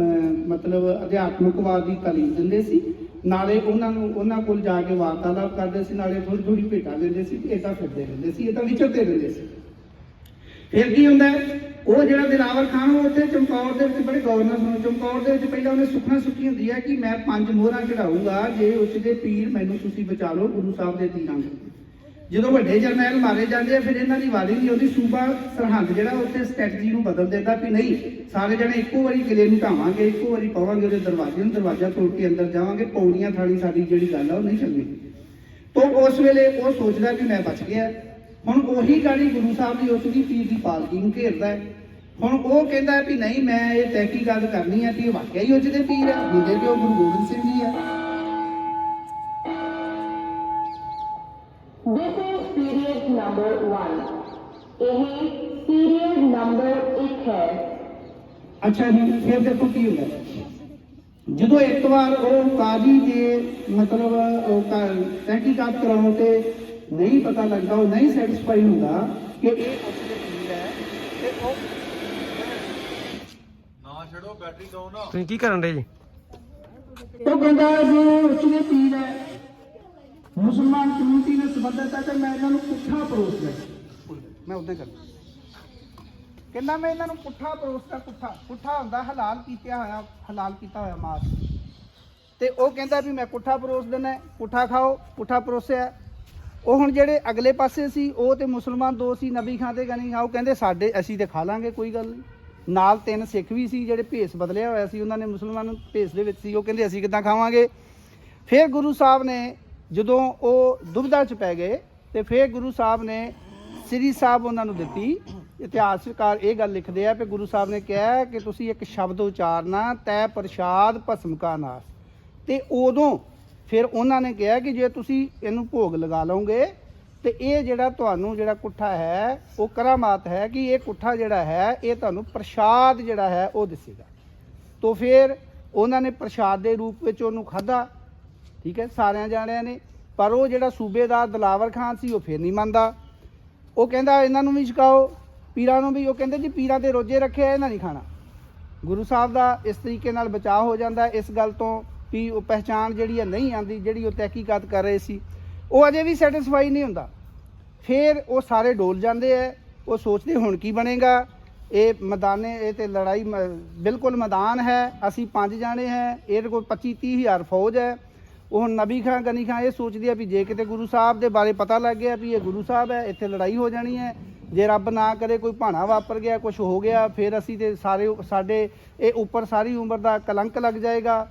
ਮਤਲਬ ਅਧਿਆਤਮਕਵਾਦ ਦੀ ਤਾਲੀਮ ਦਿੰਦੇ ਸੀ। ਨਾਲੇ ਉਹਨਾਂ ਨੂੰ, ਉਹਨਾਂ ਕੋਲ ਜਾ ਕੇ ਵਾਰਤਾਲਾਪ ਕਰਦੇ ਸੀ, ਨਾਲੇ ਥੋੜੀ ਥੋੜੀ ਭੇਟਾਂ ਦਿੰਦੇ ਸੀ, ਤੇ ਏਦਾਂ ਫਿਰਦੇ ਰਹਿੰਦੇ ਸੀ, ਏਦਾਂ ਵਿਚਰਦੇ ਰਹਿੰਦੇ ਸੀ। ਫਿਰ ਕੀ ਹੁੰਦਾ ਉਹ ਜਿਹੜਾ ਦਿਲਾਵਰ ਖਾਨ, ਉਹ ਉੱਥੇ ਚਮਕੌਰ ਦੇ ਵਿੱਚ ਬੜੇ ਗਵਰਨਰ ਨੂੰ ਚਮਕੌਰ ਦੇ ਵਿੱਚ ਪਹਿਲਾਂ ਉਹਨੇ ਸੁਖਨਾ ਸੁਖੀ ਹੁੰਦੀ ਹੈ ਕਿ ਮੈਂ ਪੰਜ ਮੋਹਰਾਂ ਚੜਾਉਂਗਾ ਜੇ ਉੱਚ ਦੇ ਪੀਰ ਮੈਨੂੰ ਤੁਸੀਂ ਬਚਾ ਲਓ, ਗੁਰੂ ਸਾਹਿਬ ਦੇ ਤੀਰਾਂ ਤੋਂ ਜਦੋਂ ਵੱਡੇ ਜਰਨੈਲ ਮਾਰੇ ਜਾਂਦੇ ਆ, ਫਿਰ ਇਹਨਾਂ ਦੀ ਵਾਰੀ ਨਹੀਂ ਆਉਂਦੀ। ਸੂਬਾ ਸਰਹੰਦ ਜਿਹੜਾ ਉੱਥੇ ਸਟ੍ਰੈਟਜੀ ਨੂੰ ਬਦਲ ਦਿੰਦਾ ਵੀ ਨਹੀਂ, ਸਾਰੇ ਜਣੇ ਇੱਕੋ ਵਾਰੀ ਕਿਲੇ ਨੂੰ ਢਾਵਾਂਗੇ, ਇੱਕੋ ਵਾਰੀ ਪਾਵਾਂਗੇ ਉਹਦੇ ਦਰਵਾਜ਼ੇ ਨੂੰ, ਦਰਵਾਜ਼ਾ ਤੋੜ ਕੇ ਅੰਦਰ ਜਾਵਾਂਗੇ। ਪੌੜੀਆਂ ਥਾਲੀ ਸਾਡੀ ਜਿਹੜੀ ਗੱਲ ਆ, ਉਹ ਨਹੀਂ ਚੱਲਣੀ। ਤੋਂ ਉਸ ਵੇਲੇ ਉਹ ਸੋਚਦਾ ਕਿ ਮੈਂ ਬਚ ਗਿਆ। ਹੁਣ ਉਹੀ ਗਾੜੀ ਗੁਰੂ ਸਾਹਿਬ ਦੀ ਉਸ ਦੀ ਪੀਰ ਦੀ ਪਾਲਕੀ ਨੂੰ ਘੇਰਦਾ ਹੈ ਹੁਣ ਉਹ ਕਹਿੰਦਾ ਵੀ ਨਹੀਂ ਮੈਂ ਇਹ ਤਹਿਕੀਕਾਤ ਕਰਨੀ ਹੈ ਕਿ ਇਹ ਵਾਕਿਆ ਹੀ ਉਸ ਦੇ ਪੀਰ ਹੈ ਜਿਹਦੇ ਤੇ ਉਹ ਗੁਰੂ ਗੋਬਿੰਦ ਸਿੰਘ ਜੀ ਹੈ This is period number one. ਇਹ period number ਇੱਕ ਹੈ ਅੱਛਾ ਜੀ ਫਿਰ ਦੇਖੋ ਕੀ ਹੁੰਦਾ। ਜਦੋਂ ਇੱਕ ਵਾਰ ਉਹ ਕਾਜੀ ਦੇ ਮਤਲਬ ਉਹ ਕ- ਤਹਿਕੀਕਾਤ ਕਰਾਉਣ ਤੇ ਨਹੀਂ ਪਤਾ ਲੱਗਦਾ ਉਹ ਨਹੀਂ ਸੈਟੀਸਫਾਈ ਹੁੰਦਾ ਕਿ ਇਹ ਉਸਦੇ ਪੀਰ ਹੈ ਤੇ ਉਹ ਨਾ ਛੱਡੋ ਬੈਟਰੀ ਦੋ ਨਾ ਤੁਸੀਂ ਕੀ ਕਰਨ ਦੇ ਜੀ? ਉਹ ਕਹਿੰਦਾ ਜੇ ਉਸਦੇ ਪੀਰ ਹੈ ਮੁਸਲਮਾਨ ਕਮਿਊਨਿਟੀ ਨਾਲ ਸੰਬੰਧਿਤ ਹੈ ਤੇ ਮੈਂ ਇਹਨਾਂ ਨੂੰ ਪੁੱਠਾ ਪਰੋਸਦਾ ਮੈਂ ਉਦਾਂ ਕਰ ਕਹਿੰਦਾ ਮੈਂ ਇਹਨਾਂ ਨੂੰ ਪੁੱਠਾ ਪਰੋਸਦਾ ਪੁੱਠਾ ਪੁੱਠਾ ਹੁੰਦਾ ਹਲਾਲ ਕੀਤਾ ਹੋਇਆ ਹਲਾਲ ਕੀਤਾ ਹੋਇਆ ਮਾਸ। ਤੇ ਉਹ ਕਹਿੰਦਾ ਵੀ ਮੈਂ ਪੁੱਠਾ ਪਰੋਸ ਹੈ, ਪੁੱਠਾ ਖਾਓ ਪੁੱਠਾ ਪਰੋਸਿਆ। ਉਹ ਹੁਣ ਜਿਹੜੇ ਅਗਲੇ ਪਾਸੇ ਸੀ, ਉਹ ਤੇ ਮੁਸਲਮਾਨ ਦੋ ਸੀ, ਨਬੀ ਖਾਂ ਤੇ ਗਨੀ ਖਾਂ, ਉਹ ਕਹਿੰਦੇ ਸਾਡੇ ਅਸੀਂ ਤੇ ਖਾ ਲਾਂਗੇ, ਕੋਈ ਗੱਲ ਨਹੀਂ ਨਾਲ ਤਿੰਨ ਸਿੱਖ ਵੀ ਸੀ, ਜਿਹੜੇ ਭੇਸ ਬਦਲਿਆ ਹੋਇਆ ਸੀ, ਉਹਨਾਂ ਨੇ ਮੁਸਲਮਾਨ ਭੇਸ ਦੇ ਵਿੱਚ ਸੀ, ਉਹ ਕਹਿੰਦੇ ਅਸੀਂ ਕਿੱਦਾਂ ਖਾਵਾਂਗੇ? ਫਿਰ ਗੁਰੂ ਸਾਹਿਬ ਨੇ ਜਦੋਂ ਉਹ ਦੁਬਿਧਾ ਚ ਪੈ ਗਏ, ਤੇ ਫਿਰ ਗੁਰੂ ਸਾਹਿਬ ਨੇ ਸ੍ਰੀ ਸਾਹਿਬ ਉਹਨਾਂ ਨੂੰ ਦਿੱਤੀ। ਇਤਿਹਾਸਕਾਰ ਇਹ ਗੱਲ ਲਿਖਦੇ ਆ ਕਿ ਗੁਰੂ ਸਾਹਿਬ ਨੇ ਕਿਹਾ ਕਿ ਤੁਸੀਂ ਇੱਕ ਸ਼ਬਦ ਉਚਾਰਨਾ, ਤੈ ਪ੍ਰਸ਼ਾਦ ਭਸਮ ਕਾ ਨਾਸ। ਤੇ ਉਦੋਂ ਫਿਰ ਉਹਨਾਂ ਨੇ ਕਿਹਾ ਕਿ ਜੇ ਤੁਸੀਂ ਇਹਨੂੰ ਭੋਗ ਲਗਾ ਲਓਗੇ, ਤੇ ਇਹ ਜਿਹੜਾ ਤੁਹਾਨੂੰ ਜਿਹੜਾ ਕੁੱਠਾ ਹੈ, ਉਹ ਕਰਾਮਾਤ ਹੈ ਕਿ ਇਹ ਕੁੱਠਾ ਜਿਹੜਾ ਹੈ, ਇਹ ਤੁਹਾਨੂੰ ਪ੍ਰਸ਼ਾਦ ਜਿਹੜਾ ਹੈ, ਉਹ ਦਿਸੇਗਾ। ਤੋਂ ਫਿਰ ਉਹਨਾਂ ਨੇ ਪ੍ਰਸ਼ਾਦ ਦੇ ਰੂਪ ਵਿੱਚ ਉਹਨੂੰ ਖਾਧਾ। ਠੀਕ ਹੈ, ਸਾਰਿਆਂ ਜਾਣਿਆਂ ਨੇ। ਪਰ ਉਹ ਜਿਹੜਾ ਸੂਬੇਦਾਰ ਦਲਾਵਰ ਖਾਨ ਸੀ, ਉਹ ਫਿਰ ਨਹੀਂ ਮੰਨਦਾ। ਉਹ ਕਹਿੰਦਾ, ਇਹਨਾਂ ਨੂੰ ਵੀ ਛਕਾਓ, ਪੀਰਾਂ ਨੂੰ ਵੀ। ਉਹ ਕਹਿੰਦੇ, ਜੀ, ਪੀਰਾਂ ਦੇ ਰੋਜੇ ਰੱਖੇ ਆ ਇਹਨਾਂ ਨਹੀਂ ਖਾਣਾ। ਗੁਰੂ ਸਾਹਿਬ ਦਾ ਇਸ ਤਰੀਕੇ ਨਾਲ ਬਚਾਅ ਹੋ ਜਾਂਦਾ ਇਸ ਗੱਲ ਤੋਂ। ਵੀ ਉਹ ਪਹਿਚਾਣ ਜਿਹੜੀ ਹੈ ਨਹੀਂ ਆਂਦੀ, ਜਿਹੜੀ ਉਹ ਤਹਿਕੀਕਾਤ ਕਰ ਰਹੇ ਸੀ, ਉਹ ਅਜੇ ਵੀ ਸੈਟੀਸਫਾਈ ਨਹੀਂ ਹੁੰਦਾ। ਫਿਰ ਉਹ ਸਾਰੇ ਡੋਲ ਜਾਂਦੇ ਐ, ਉਹ ਸੋਚਦੇ ਹੁਣ ਕੀ ਬਣੇਗਾ? ਇਹ ਮੈਦਾਨੇ, ਇਹ ਤੇ ਲੜਾਈ ਮ- ਬਿਲਕੁਲ ਮੈਦਾਨ ਹੈ, ਅਸੀਂ ਪੰਜ ਜਾਣੇ ਹੈ, ਇਹਦੇ ਕੋਲ 25 30 ਹਜ਼ਾਰ ਫੌਜ ਹੈ। ਉਹ ਹੁਣ ਨਬੀ ਖਾਂ, ਗਨੀ ਖਾਂ ਇਹ ਸੋਚਦੇ ਆ ਵੀ ਜੇ ਕਿਤੇ ਗੁਰੂ ਸਾਹਿਬ ਦੇ ਬਾਰੇ ਪਤਾ ਲੱਗ ਗਿਆ ਵੀ ਇਹ ਗੁਰੂ ਸਾਹਿਬ ਹੈ, ਇੱਥੇ ਲੜਾਈ ਹੋ ਜਾਣੀ ਹੈ। ਜੇ ਰੱਬ ਨਾ ਕਰੇ ਕੋਈ ਭਾਣਾ ਵਾਪਰ ਗਿਆ ਕੁਝ ਹੋ ਗਿਆ, ਫਿਰ ਅਸੀਂ ਤੇ ਸਾਰੇ, ਸਾਡੇ ਇਹ ਉੱਪਰ ਸਾਰੀ ਉਮਰ ਦਾ ਕਲੰਕ ਲੱਗ ਜਾਏਗਾ।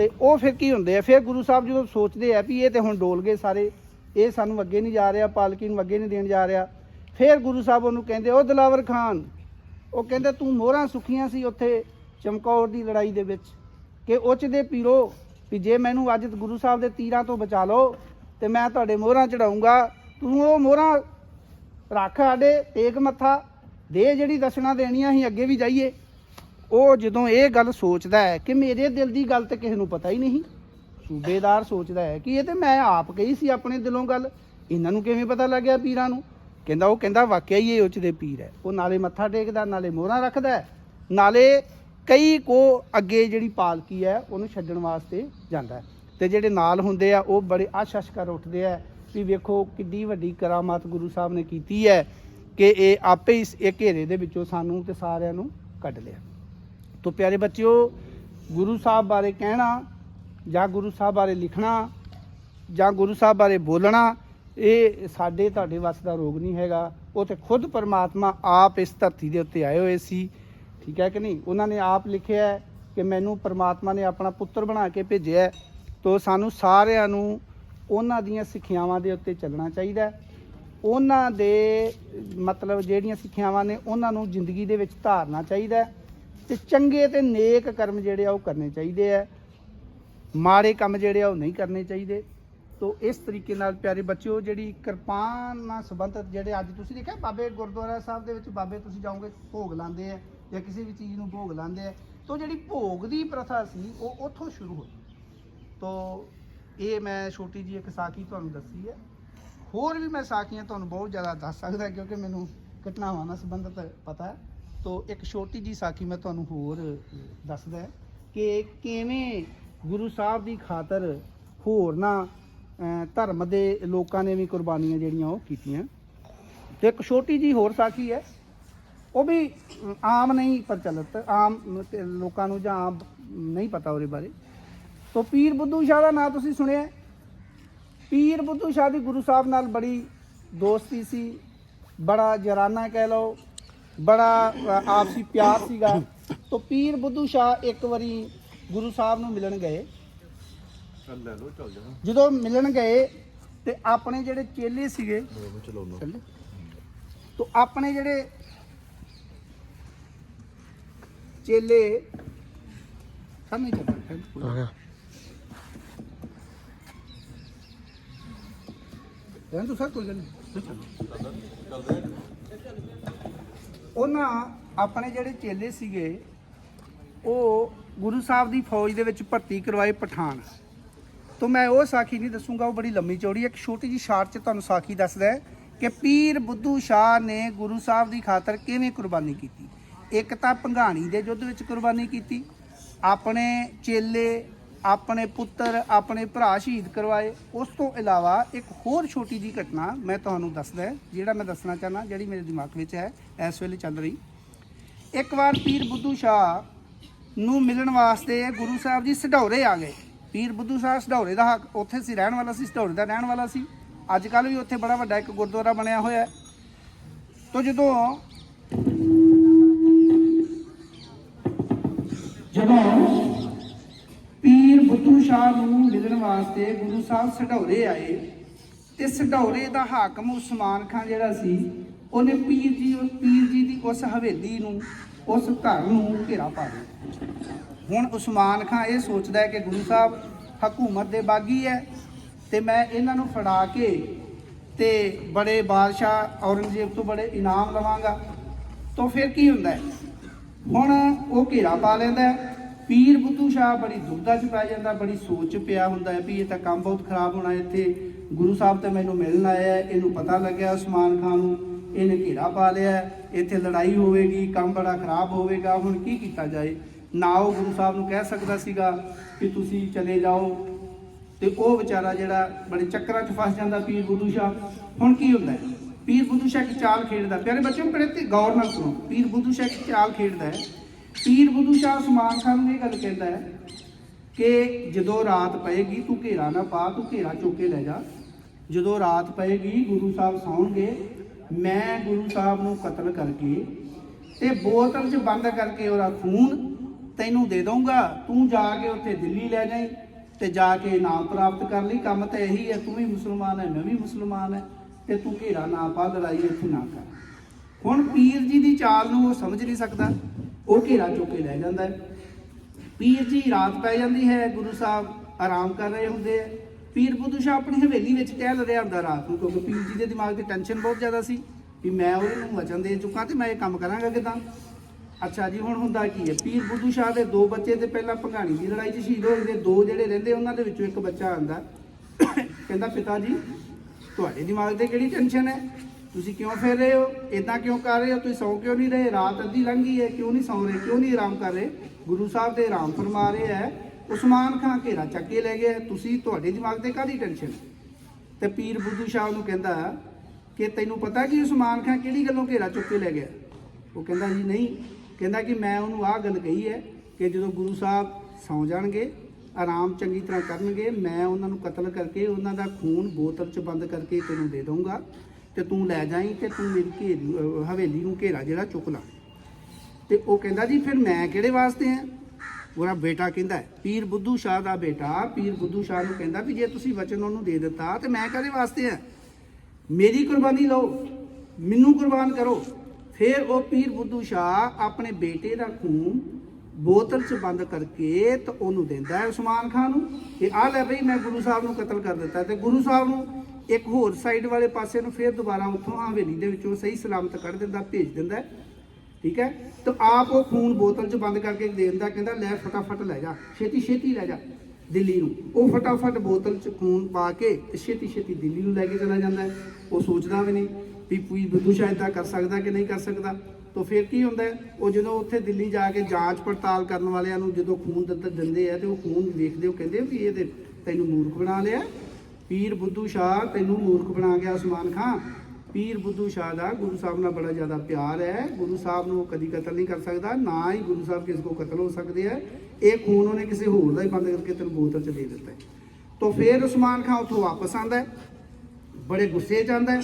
ਤੇ ਉਹ ਫਿਰ ਕੀ ਹੁੰਦੇ ਆ? ਫਿਰ ਗੁਰੂ ਸਾਹਿਬ ਜਦੋਂ ਸੋਚਦੇ ਆ ਵੀ ਇਹ ਤੇ ਹੁਣ ਡੋਲ ਗਏ ਸਾਰੇ, ਇਹ ਸਾਨੂੰ ਅੱਗੇ ਨਹੀਂ ਜਾ ਰਿਹਾ ਪਾਲਕੀ ਨੂੰ ਅੱਗੇ ਨਹੀਂ ਦੇਣ ਜਾ ਰਿਹਾ, ਫਿਰ ਗੁਰੂ ਸਾਹਿਬ ਉਹਨੂੰ ਕਹਿੰਦੇ, ਉਹ ਦਲਾਵਰ ਖਾਨ। ਉਹ ਕਹਿੰਦੇ, ਤੂੰ ਮੋਹਰਾਂ ਸੁਖੀਆਂ ਸੀ ਉੱਥੇ ਚਮਕੌਰ ਦੀ ਲੜਾਈ ਦੇ ਵਿੱਚ ਕਿ ਉੱਚ ਦੇ ਪੀਰੋ ਵੀ ਜੇ ਮੈਨੂੰ ਅੱਜ ਗੁਰੂ ਸਾਹਿਬ ਦੇ ਤੀਰਾਂ ਤੋਂ ਬਚਾ ਲਓ ਤੇ ਮੈਂ ਤੁਹਾਡੇ ਮੋਹਰਾਂ ਚੜਾਉਂਗਾ। ਤੂੰ ਉਹ ਮੋਹਰਾਂ ਰੱਖ ਸਾਡੇ ਟੇਕ ਮੱਥਾ, ਦੇ ਜਿਹੜੀ ਦਸ਼ਨਾ ਦੇਣੀਆਂ ਆ ਅੱਗੇ ਵੀ ਜਾਈਏ। ਉਹ ਜਦੋਂ ਇਹ ਗੱਲ ਸੋਚਦਾ ਹੈ ਕਿ ਮੇਰੇ ਦਿਲ ਦੀ ਗੱਲ ਤੇ ਕਿਸੇ ਨੂੰ ਪਤਾ ਹੀ ਨਹੀਂ, ਸੂਬੇਦਾਰ ਸੋਚਦਾ ਹੈ ਕਿ ਇਹ ਤੇ ਮੈਂ ਆਪ ਕਹੀ ਸੀ ਆਪਣੇ ਦਿਲੋਂ ਗੱਲ, ਇਹਨਾਂ ਨੂੰ ਕਿਵੇਂ ਪਤਾ ਲੱਗਿਆ ਪੀਰਾਂ ਨੂੰ? ਕਹਿੰਦਾ, ਉਹ ਕਹਿੰਦਾ, ਵਾਕਿਆ ਹੀ ਇਹ ਉੱਚਦੇ ਪੀਰ ਹੈ। ਉਹ ਨਾਲੇ ਮੱਥਾ ਟੇਕਦਾ, ਨਾਲੇ ਮੋਹਰਾਂ ਰੱਖਦਾ ਨਾਲੇ ਕਈ ਕੋ ਅੱਗੇ ਜਿਹੜੀ ਪਾਲਕੀ ਹੈ, ਉਹਨੂੰ ਛੱਡਣ ਵਾਸਤੇ ਜਾਂਦਾ ਹੈ। ਤੇ ਜਿਹੜੇ ਨਾਲ ਹੁੰਦੇ ਆ, ਉਹ ਬੜੇ ਆਸ਼-ਆਸ਼ ਕਰ ਉੱਠਦੇ ਆ ਵੀ ਵੇਖੋ ਕਿੱਡੀ ਵੱਡੀ ਕਰਾਮਾਤ ਗੁਰੂ ਸਾਹਿਬ ਨੇ ਕੀਤੀ ਹੈ ਕਿ ਇਹ ਆਪੇ ਇਸ ਇਹ ਘੇਰੇ ਦੇ ਵਿੱਚੋਂ ਸਾਨੂੰ ਤੇ ਸਾਰਿਆਂ ਨੂੰ ਕੱਢ ਲਿਆ। ਤੋ ਪਿਆਰੇ ਬੱਚਿਓ, ਗੁਰੂ ਸਾਹਿਬ ਬਾਰੇ ਕਹਿਣਾ ਜਾਂ ਗੁਰੂ ਸਾਹਿਬ ਬਾਰੇ ਲਿਖਣਾ ਜਾਂ ਗੁਰੂ ਸਾਹਿਬ ਬਾਰੇ ਬੋਲਣਾ, ਇਹ ਸਾਡੇ ਤੁਹਾਡੇ ਵੱਸ ਦਾ ਰੋਗ ਨਹੀਂ ਹੈਗਾ। ਉਹ ਤੇ ਖੁਦ ਪਰਮਾਤਮਾ ਆਪ ਇਸ ਧਰਤੀ ਦੇ ਉੱਤੇ ਆਏ ਹੋਏ ਸੀ। ਠੀਕ ਹੈ ਕਿ ਨਹੀਂ? ਉਹਨਾਂ ਨੇ ਆਪ ਲਿਖਿਆ ਕਿ ਮੈਨੂੰ ਪਰਮਾਤਮਾ ਨੇ ਆਪਣਾ ਪੁੱਤਰ ਬਣਾ ਕੇ ਭੇਜਿਆ ਹੈ। ਤੋ ਸਾਨੂੰ ਸਾਰਿਆਂ ਨੂੰ ਉਹਨਾਂ ਦੀਆਂ ਸਿੱਖਿਆਵਾਂ ਦੇ ਉੱਤੇ ਚੱਲਣਾ ਚਾਹੀਦਾ ਉਹਨਾਂ ਦੇ ਮਤਲਬ ਜਿਹੜੀਆਂ ਸਿੱਖਿਆਵਾਂ ਨੇ, ਉਹਨਾਂ ਨੂੰ ਜ਼ਿੰਦਗੀ ਦੇ ਵਿੱਚ ਧਾਰਨਾ ਚਾਹੀਦਾ ਤੇ ਚੰਗੇ ਤੇ ਨੇਕ ਕਰਮ ਜਿਹੜੇ ਆ ਉਹ ਕਰਨੇ ਚਾਹੀਦੇ ਆ। ਮਾੜੇ ਕੰਮ ਜਿਹੜੇ ਆ ਉਹ ਨਹੀਂ ਕਰਨੇ ਚਾਹੀਦੇ। ਤੋ ਇਸ ਤਰੀਕੇ ਨਾਲ ਪਿਆਰੇ ਬੱਚਿਓ, ਜਿਹੜੀ ਕਿਰਪਾਨ ਨਾਲ ਸੰਬੰਧਿਤ ਜਿਹੜੇ ਅੱਜ ਤੁਸੀਂ ਦੇਖਿਆ, ਬਾਬੇ ਗੁਰਦੁਆਰਾ ਸਾਹਿਬ ਦੇ ਵਿੱਚ ਬਾਬੇ ਤੁਸੀਂ ਜਾਓਗੇ, ਭੋਗ ਲਾਉਂਦੇ ਆ ਜਾਂ ਕਿਸੇ ਵੀ ਚੀਜ਼ ਨੂੰ ਭੋਗ ਲਾਉਂਦੇ ਆ। ਤੋ ਜਿਹੜੀ ਭੋਗ ਦੀ ਪ੍ਰਥਾ ਸੀ, ਉਹ ਉੱਥੋਂ ਸ਼ੁਰੂ ਹੋਈ। ਤੋ ਇਹ ਮੈਂ ਛੋਟੀ ਜੀ ਇੱਕ ਸਾਖੀ ਤੁਹਾਨੂੰ ਦੱਸੀ ਹੈ ਹੋਰ ਵੀ ਮੈਂ ਸਾਖੀਆਂ ਤੁਹਾਨੂੰ ਬਹੁਤ ਜ਼ਿਆਦਾ ਦੱਸ ਸਕਦਾ, ਕਿਉਂਕਿ ਮੈਨੂੰ ਘਟਨਾਵਾਂ ਨਾਲ ਸੰਬੰਧਿਤ ਪਤਾ ਹੈ। ਤੋ ਇੱਕ ਛੋਟੀ ਜੀ ਸਾਖੀ ਮੈਂ ਤੁਹਾਨੂੰ ਹੋਰ ਦੱਸਦਾ ਕਿ ਕਿਵੇਂ ਗੁਰੂ ਸਾਹਿਬ ਦੀ ਖਾਤਰ ਹੋਰ ਨਾ ਧਰਮ ਦੇ ਲੋਕਾਂ ਨੇ ਵੀ ਕੁਰਬਾਨੀਆਂ ਜਿਹੜੀਆਂ ਉਹ ਕੀਤੀਆਂ। ਤੇ ਇੱਕ ਛੋਟੀ ਜੀ ਹੋਰ ਸਾਖੀ ਹੈ, ਉਹ ਵੀ ਆਮ ਨਹੀਂ ਪ੍ਰਚਲਿਤ, ਆਮ ਲੋਕਾਂ ਨੂੰ ਜਾਂ ਆਮ ਨਹੀਂ ਪਤਾ ਉਹਦੇ ਬਾਰੇ। ਤੋ ਪੀਰ ਬੁੱਧੂ ਸ਼ਾਹ ਦਾ ਨਾਮ ਤੁਸੀਂ ਸੁਣਿਆ ਪੀਰ ਬੁੱਧੂ ਸ਼ਾਹ ਦੀ ਗੁਰੂ ਸਾਹਿਬ ਨਾਲ ਬੜੀ ਦੋਸਤੀ ਸੀ, ਬੜਾ ਜਰਾਨਾ ਕਹਿ ਲਓ ਬੜਾ ਅ, ਆਪਸੀ ਪਿਆਰ ਸੀਗਾ। ਤੋ ਪੀਰ ਬੁੱਧੂ ਸ਼ਾਹ ਇੱਕ ਵਾਰੀ ਗੁਰੂ ਸਾਹਿਬ ਨੂੰ ਮਿਲਣ ਗਏ। ਜਦੋਂ ਮਿਲਣ ਗਏ ਤੇ ਆਪਣੇ ਜਿਹੜੇ ਚੇਲੇ ਸੀਗੇ ਚੱਲੇ ਤੋ ਆਪਣੇ ਜਿਹੜੇ ਚੇਲੇ ਸਾਹਮਣੇ ਚੱਲ ਆ ਗਿਆ ਰਹਿਣ ਤੂੰ ਸਰ ਕੋਈ ਗੱਲ ਨਹੀਂ। ਉਹਨਾਂ ਆਪਣੇ ਜਿਹੜੇ ਚੇਲੇ ਸੀਗੇ, ਉਹ ਗੁਰੂ ਸਾਹਿਬ ਦੀ ਫੌਜ ਦੇ ਵਿੱਚ ਭਰਤੀ ਕਰਵਾਏ ਪਠਾਨ। ਤੋਂ ਮੈਂ ਉਹ ਸਾਖੀ ਨਹੀਂ ਦੱਸੂਗਾ, ਉਹ ਬੜੀ ਲੰਮੀ ਚੌੜੀ ਇੱਕ ਛੋਟੀ ਜੀ ਸ਼ਾਰਟ 'ਚ ਤੁਹਾਨੂੰ ਸਾਖੀ ਦੱਸਦਾ ਕਿ ਪੀਰ ਬੁੱਧੂ ਸ਼ਾਹ ਨੇ ਗੁਰੂ ਸਾਹਿਬ ਦੀ ਖਾਤਰ ਕਿਵੇਂ ਕੁਰਬਾਨੀ ਕੀਤੀ। ਇੱਕ ਤਾਂ ਭੰਗਾਣੀ ਦੇ ਯੁੱਧ ਵਿੱਚ ਕੁਰਬਾਨੀ ਕੀਤੀ। ਆਪਣੇ ਚੇਲੇ ਆਪਣੇ ਪੁੱਤਰ, ਆਪਣੇ ਭਰਾ ਸ਼ਹੀਦ ਕਰਵਾਏ। ਉਸ ਤੋਂ ਇਲਾਵਾ ਇੱਕ ਹੋਰ ਛੋਟੀ ਜੀ ਘਟਨਾ ਮੈਂ ਤੁਹਾਨੂੰ ਦੱਸਦਾ ਜਿਹੜਾ ਮੈਂ ਦੱਸਣਾ ਚਾਹਨਾ ਜਿਹੜੀ ਮੇਰੇ ਦਿਮਾਗ ਵਿੱਚ ਹੈ, ਇਸ ਵੇਲੇ ਚੱਲ ਰਹੀ। ਇੱਕ ਵਾਰ ਪੀਰ ਬੁੱਧੂ ਸ਼ਾਹ ਨੂੰ ਮਿਲਣ ਵਾਸਤੇ ਗੁਰੂ ਸਾਹਿਬ ਜੀ ਸਢੌਰੇ ਆ ਗਏ। ਪੀਰ ਬੁੱਧੂ ਸ਼ਾਹ ਸਢੌਰੇ ਦਾ ਹੱਕ, ਉੱਥੇ ਸੀ ਰਹਿਣ ਵਾਲਾ ਸੀ ਸਢੌਰੇ ਦਾ ਰਹਿਣ ਵਾਲਾ ਸੀ। ਅੱਜ ਕੱਲ ਵੀ ਉੱਥੇ ਬੜਾ ਵੱਡਾ ਇੱਕ ਗੁਰਦੁਆਰਾ ਬਣਿਆ ਹੋਇਆ ਹੈ। ਤੋ ਜਦੋਂ ਜਦੋਂ ਸ਼ਾਹ ਨੂੰ ਮਿਲਣ ਵਾਸਤੇ ਗੁਰੂ ਸਾਹਿਬ ਸਢੌਰੇ ਆਏ ਤੇ ਸਢੌਰੇ ਦਾ ਹਾਕਮ ਉਸਮਾਨ ਖਾਨ ਜਿਹੜਾ ਸੀ, ਉਹਨੇ ਪੀਰ ਜੀ ਉਸ ਪੀਰ ਜੀ ਦੀ ਉਸ ਹਵੇਲੀ ਨੂੰ, ਉਸ ਘਰ ਨੂੰ ਘੇਰਾ ਪਾ ਲਿਆ। ਹੁਣ ਉਸਮਾਨ ਖਾਨ ਇਹ ਸੋਚਦਾ ਹੈ ਕਿ ਗੁਰੂ ਸਾਹਿਬ ਹਕੂਮਤ ਦੇ ਬਾਗੀ ਹੈ ਤੇ ਮੈਂ ਇਹਨਾਂ ਨੂੰ ਫੜਾ ਕੇ ਤੇ ਬੜੇ ਬਾਦਸ਼ਾਹ ਔਰੰਗਜ਼ੇਬ ਤੋਂ ਬੜੇ ਇਨਾਮ ਲਵਾਂਗਾ। ਤਾਂ ਫਿਰ ਕੀ ਹੁੰਦਾ ਹੈ? ਹੁਣ ਉਹ ਘੇਰਾ ਪਾ ਲੈਂਦਾ ਹੈ। ਪੀਰ ਬੁੱਧੂ ਸ਼ਾਹ ਬੜੀ ਦੁਬਦਾ ਚ ਪੈ ਜਾਂਦਾ ਬੜੀ ਸੋਚ ਚ ਪਿਆ ਹੁੰਦਾ ਹੈ ਵੀ ਇਹ ਤਾਂ ਕੰਮ ਬਹੁਤ ਖਰਾਬ ਹੋਣਾ ਇੱਥੇ। ਗੁਰੂ ਸਾਹਿਬ ਤਾਂ ਮੈਨੂੰ ਮਿਲਣ ਆਇਆ ਹੈ, ਇਹਨੂੰ ਪਤਾ ਲੱਗਿਆ ਉਸਮਾਨ ਖਾਨ ਨੂੰ ਇਹਨੇ ਘੇਰਾ ਪਾ ਲਿਆ ਇੱਥੇ ਲੜਾਈ ਹੋਵੇਗੀ ਕੰਮ ਬੜਾ ਖਰਾਬ ਹੋਵੇਗਾ ਹੁਣ ਕੀ ਕੀਤਾ ਜਾਏ? ਨਾ ਉਹ ਗੁਰੂ ਸਾਹਿਬ ਨੂੰ ਕਹਿ ਸਕਦਾ ਸੀਗਾ ਕਿ ਤੁਸੀਂ ਚਲੇ ਜਾਓ ਤੇ ਉਹ ਵਿਚਾਰਾ ਜਿਹੜਾ ਬੜੇ ਚੱਕਰਾਂ 'ਚ ਫਸ ਜਾਂਦਾ ਪੀਰ ਬੁੱਧੂ ਸ਼ਾਹ। ਹੁਣ ਕੀ ਹੁੰਦਾ ਹੈ? ਪੀਰ ਬੁੱਧੂ ਸ਼ਾਹ ਇੱਕ ਚਾਲ ਖੇਡਦਾ। ਪਿਆਰੇ ਬੱਚਿਓ ਬੜੇ ਤੇ ਗੌਰ ਨਾਲ ਸੁਣੋ। ਪੀਰ ਬੁੱਧੂ ਸ਼ਾਹ ਇੱਕ ਚਾਲ ਖੇਡਦਾ ਹੈ। ਪੀਰ ਬੁੱਧੂ ਸ਼ਾਹ ਸਮਾਨ ਖਾਨ ਨੂੰ ਇਹ ਗੱਲ ਕਹਿੰਦਾ ਹੈ ਕਿ ਜਦੋਂ ਰਾਤ ਪਏਗੀ, ਤੂੰ ਘੇਰਾ ਨਾ ਪਾ, ਤੂੰ ਘੇਰਾ ਚੁੱਕ ਕੇ ਲੈ ਜਾ। ਜਦੋਂ ਰਾਤ ਪਏਗੀ, ਗੁਰੂ ਸਾਹਿਬ ਸੌਣਗੇ, ਮੈਂ ਗੁਰੂ ਸਾਹਿਬ ਨੂੰ ਕਤਲ ਕਰਕੇ ਤੇ ਬੋਤਲ 'ਚ ਬੰਦ ਕਰਕੇ ਉਹਦਾ ਖੂਨ ਤੈਨੂੰ ਦੇ ਦਊਂਗਾ। ਤੂੰ ਜਾ ਕੇ ਉੱਥੇ ਦਿੱਲੀ ਲੈ ਜਾਈਂ ਤੇ ਜਾ ਕੇ ਇਨਾਮ ਪ੍ਰਾਪਤ ਕਰ ਲਈ। ਕੰਮ ਤਾਂ ਇਹੀ ਹੈ, ਤੂੰ ਵੀ ਮੁਸਲਮਾਨ ਹੈ, ਮੈਂ ਵੀ ਮੁਸਲਮਾਨ ਹੈ, ਤੇ ਤੂੰ ਘੇਰਾ ਨਾ ਪਾ, ਲੜਾਈ ਇੱਥੇ ਨਾ ਕਰ। ਹੁਣ ਪੀਰ ਜੀ ਦੀ ਚਾਲ ਨੂੰ ਉਹ ਸਮਝ ਨਹੀਂ ਸਕਦਾ। ਉਹ ਘੇਰਾ ਚੁੱਕ ਕੇ ਲੈ ਜਾਂਦਾ ਹੈ। ਪੀਰ ਜੀ, ਰਾਤ ਪੈ ਜਾਂਦੀ ਹੈ, ਗੁਰੂ ਸਾਹਿਬ ਆਰਾਮ ਕਰ ਰਹੇ ਹੁੰਦੇ ਆ ਪੀਰ ਬੁੱਧੂ ਸ਼ਾਹ ਆਪਣੀ ਹਵੇਲੀ ਵਿੱਚ ਟਹਿਲ ਰਿਹਾ ਹੁੰਦਾ ਰਾਤ ਨੂੰ, ਕਿਉਂਕਿ ਪੀਰ ਜੀ ਦੇ ਦਿਮਾਗ ਤੇ ਟੈਨਸ਼ਨ ਬਹੁਤ ਜ਼ਿਆਦਾ ਸੀ ਵੀ ਮੈਂ ਉਹਨੂੰ ਵਚਨ ਦੇ ਚੁੱਕਾ ਤੇ ਮੈਂ ਇਹ ਕੰਮ ਕਰਾਂਗਾ ਕਿਦਾਂ? ਅੱਛਾ ਜੀ, ਹੁਣ ਹੁੰਦਾ ਕੀ ਹੈ? ਪੀਰ ਬੁੱਧੂ ਸ਼ਾਹ ਦੇ ਦੋ ਬੱਚੇ ਤੇ ਪਹਿਲਾਂ ਭੰਗਾਣੀ ਦੀ ਲੜਾਈ 'ਚ ਸ਼ਹੀਦ ਹੋ ਜਾਂਦੇ ਦੋ ਜਿਹੜੇ ਰਹਿੰਦੇ, ਉਹਨਾਂ ਦੇ ਵਿੱਚੋਂ ਇੱਕ ਬੱਚਾ ਆਂਦਾ। (coughs) ਕਹਿੰਦਾ, ਪਿਤਾ ਜੀ, ਤੁਹਾਡੇ ਦਿਮਾਗ ਤੇ ਕਿਹੜੀ ਟੈਨਸ਼ਨ ਹੈ? ਤੁਸੀਂ ਕਿਉਂ ਫਿਰ ਰਹੇ ਹੋ? ਇਦਾਂ ਕਿਉਂ ਕਰ ਰਹੇ ਹੋ? ਤੁਸੀਂ ਸੌਂ ਕਿਉਂ ਨਹੀਂ ਰਹੇ? ਰਾਤ ਅੱਧੀ ਲੰਘ ਗਈ ਹੈ, ਕਿਉਂ ਨਹੀਂ ਸੌਂ ਰਹੇ? ਕਿਉਂ ਨਹੀਂ ਆਰਾਮ ਕਰ ਰਹੇ? ਗੁਰੂ ਸਾਹਿਬ ਦੇ ਆਰਾਮ ਫਰਮਾ ਰਹੇ ਹੈ। ਉਸਮਾਨ ਖਾਂ ਘੇਰਾ ਚੱਕ ਕੇ ਲੈ ਗਿਆ। ਤੁਸੀਂ ਤੁਹਾਡੇ ਦਿਮਾਗ ਤੇ ਕਾਹਦੀ ਟੈਨਸ਼ਨ ਤੇ ਪੀਰ ਬੁੱਧੂ ਸ਼ਾਹ ਨੂੰ ਕਹਿੰਦਾ ਕਿ ਤੈਨੂੰ ਪਤਾ ਕਿ ਉਸਮਾਨ ਖਾਂ ਕਿਹੜੀ ਗੱਲੋਂ ਘੇਰਾ ਚੁੱਕ ਕੇ ਲੈ ਗਿਆ? ਉਹ ਕਹਿੰਦਾ ਜੀ, ਨਹੀਂ। ਕਹਿੰਦਾ ਕਿ ਮੈਂ ਉਹਨੂੰ ਆਹ ਗੱਲ ਕਹੀ ਹੈ ਕਿ ਜਦੋਂ ਗੁਰੂ ਸਾਹਿਬ ਸੌਂ ਜਾਣਗੇ, ਆਰਾਮ ਚੰਗੀ ਤਰ੍ਹਾਂ ਕਰਨਗੇ, ਮੈਂ ਉਹਨਾਂ ਨੂੰ ਕਤਲ ਕਰਕੇ ਉਹਨਾਂ ਦਾ ਖੂਨ ਬੋਤਲ 'ਚ ਬੰਦ ਕਰਕੇ ਤੈਨੂੰ ਦੇ ਦਊਂਗਾ। ਤੇ ਤੂੰ ਲੈ ਜਾਈਂ ਤੇ ਤੂੰ ਮੇਰੀ ਘੇਰੀ ਅਹ ਹਵੇਲੀ ਨੂੰ ਘੇਰਾ ਜਿਹੜਾ ਚੁੱਕ ਲਾ। ਤੇ ਉਹ ਕਹਿੰਦਾ ਜੀ ਫਿਰ ਮੈਂ ਕਿਹੜੇ ਵਾਸਤੇ ਆ? ਉਹਦਾ ਬੇਟਾ ਕਹਿੰਦਾ ਹੈ, ਪੀਰ ਬੁੱਧੂ ਸ਼ਾਹ ਦਾ ਬੇਟਾ ਪੀਰ ਬੁੱਧੂ ਸ਼ਾਹ ਨੂੰ ਕਹਿੰਦਾ ਵੀ ਜੇ ਤੁਸੀਂ ਵਚਨ ਉਹਨੂੰ ਦੇ ਦਿੱਤਾ ਤੇ ਮੈਂ ਕਾਹਦੇ ਵਾਸਤੇ ਆ? ਮੇਰੀ ਕੁਰਬਾਨੀ ਲਓ ਮੈਨੂੰ ਕੁਰਬਾਨ ਕਰੋ। ਫਿਰ ਉਹ ਪੀਰ ਬੁੱਧੂ ਸ਼ਾਹ ਆਪਣੇ ਬੇਟੇ ਦਾ ਖੂਨ ਬੋਤਲ 'ਚ ਬੰਦ ਕਰਕੇ ਤੇ ਉਹਨੂੰ ਦਿੰਦਾ ਹੈ ਉਸਮਾਨ ਖਾਨ ਨੂੰ। ਕਿ ਆ ਲੈ ਬਈ ਮੈਂ ਗੁਰੂ ਸਾਹਿਬ ਨੂੰ ਕਤਲ ਕਰ ਦਿੱਤਾ। ਤੇ ਗੁਰੂ ਸਾਹਿਬ ਨੂੰ ਇੱਕ ਹੋਰ ਸਾਈਡ ਵਾਲੇ ਪਾਸੇ ਨੂੰ ਫਿਰ ਦੁਬਾਰਾ ਉੱਥੋਂ ਹਵੇਲੀ ਦੇ ਵਿੱਚੋਂ ਸਹੀ ਸਲਾਮਤ ਕੱਢ ਦਿੰਦਾ, ਭੇਜ ਦਿੰਦਾ ਠੀਕ ਹੈ? ਤਾਂ ਆਪ ਉਹ ਖੂਨ ਬੋਤਲ 'ਚ ਬੰਦ ਕਰਕੇ ਦੇ ਦਿੰਦਾ, ਕਹਿੰਦਾ, ਲੈ ਫਟਾਫਟ ਲੈ ਜਾ ਛੇਤੀ ਛੇਤੀ ਲੈ ਜਾ ਦਿੱਲੀ ਨੂੰ। ਉਹ ਫਟਾਫਟ ਬੋਤਲ 'ਚ ਖੂਨ ਪਾ ਕੇ ਤੇ ਛੇਤੀ ਛੇਤੀ ਦਿੱਲੀ ਨੂੰ ਲੈ ਕੇ ਚਲਾ ਜਾਂਦਾ ਉਹ ਸੋਚਦਾ ਵੀ ਨਹੀਂ ਵੀ ਕੋਈ ਬੁੱਧੂ ਸ਼ਾਇਦ ਤਾਂ ਕਰ ਸਕਦਾ ਕਿ ਨਹੀਂ ਕਰ ਸਕਦਾ। ਤਾਂ ਫਿਰ ਕੀ ਹੁੰਦਾ ਉਹ ਜਦੋਂ ਉੱਥੇ ਦਿੱਲੀ ਜਾ ਕੇ ਜਾਂਚ ਪੜਤਾਲ ਕਰਨ ਵਾਲਿਆਂ ਨੂੰ ਜਦੋਂ ਖੂਨ ਦਿੱਤਾ ਦਿੰਦੇ ਆ ਤੇ ਉਹ ਖੂਨ ਵੇਖਦੇ ਉਹ ਕਹਿੰਦੇ ਵੀ ਇਹ ਤੇ ਤੈਨੂੰ ਮੂਰਖ ਬਣਾ ਲਿਆ। ਪੀਰ ਬੁੱਧੂ ਸ਼ਾਹ ਤੈਨੂੰ ਮੂਰਖ ਬਣਾ ਗਿਆ ਉਸਮਾਨ ਖਾਂ। ਪੀਰ ਬੁੱਧੂ ਸ਼ਾਹ ਦਾ ਗੁਰੂ ਸਾਹਿਬ ਨਾਲ ਬੜਾ ਜ਼ਿਆਦਾ ਪਿਆਰ ਹੈ। ਗੁਰੂ ਸਾਹਿਬ ਨੂੰ ਉਹ ਕਦੀ ਕਤਲ ਨਹੀਂ ਕਰ ਸਕਦਾ, ਨਾ ਹੀ ਗੁਰੂ ਸਾਹਿਬ ਕਿਸੇ ਕੋ ਕਤਲ ਹੋ ਸਕਦੇ ਆ। ਇਹ ਖੂਨ ਉਹਨੇ ਕਿਸੇ ਹੋਰ ਦਾ ਹੀ ਬੰਦ ਕਰਕੇ ਤੈਨੂੰ ਬੋਤਲ ਚ ਦੇ ਦਿੱਤਾ ਤਾਂ ਫਿਰ ਉਸਮਾਨ ਖਾਂ ਉੱਥੋਂ ਵਾਪਸ ਆਂਦਾ ਬੜੇ ਗੁੱਸੇ 'ਚ ਆਂਦਾ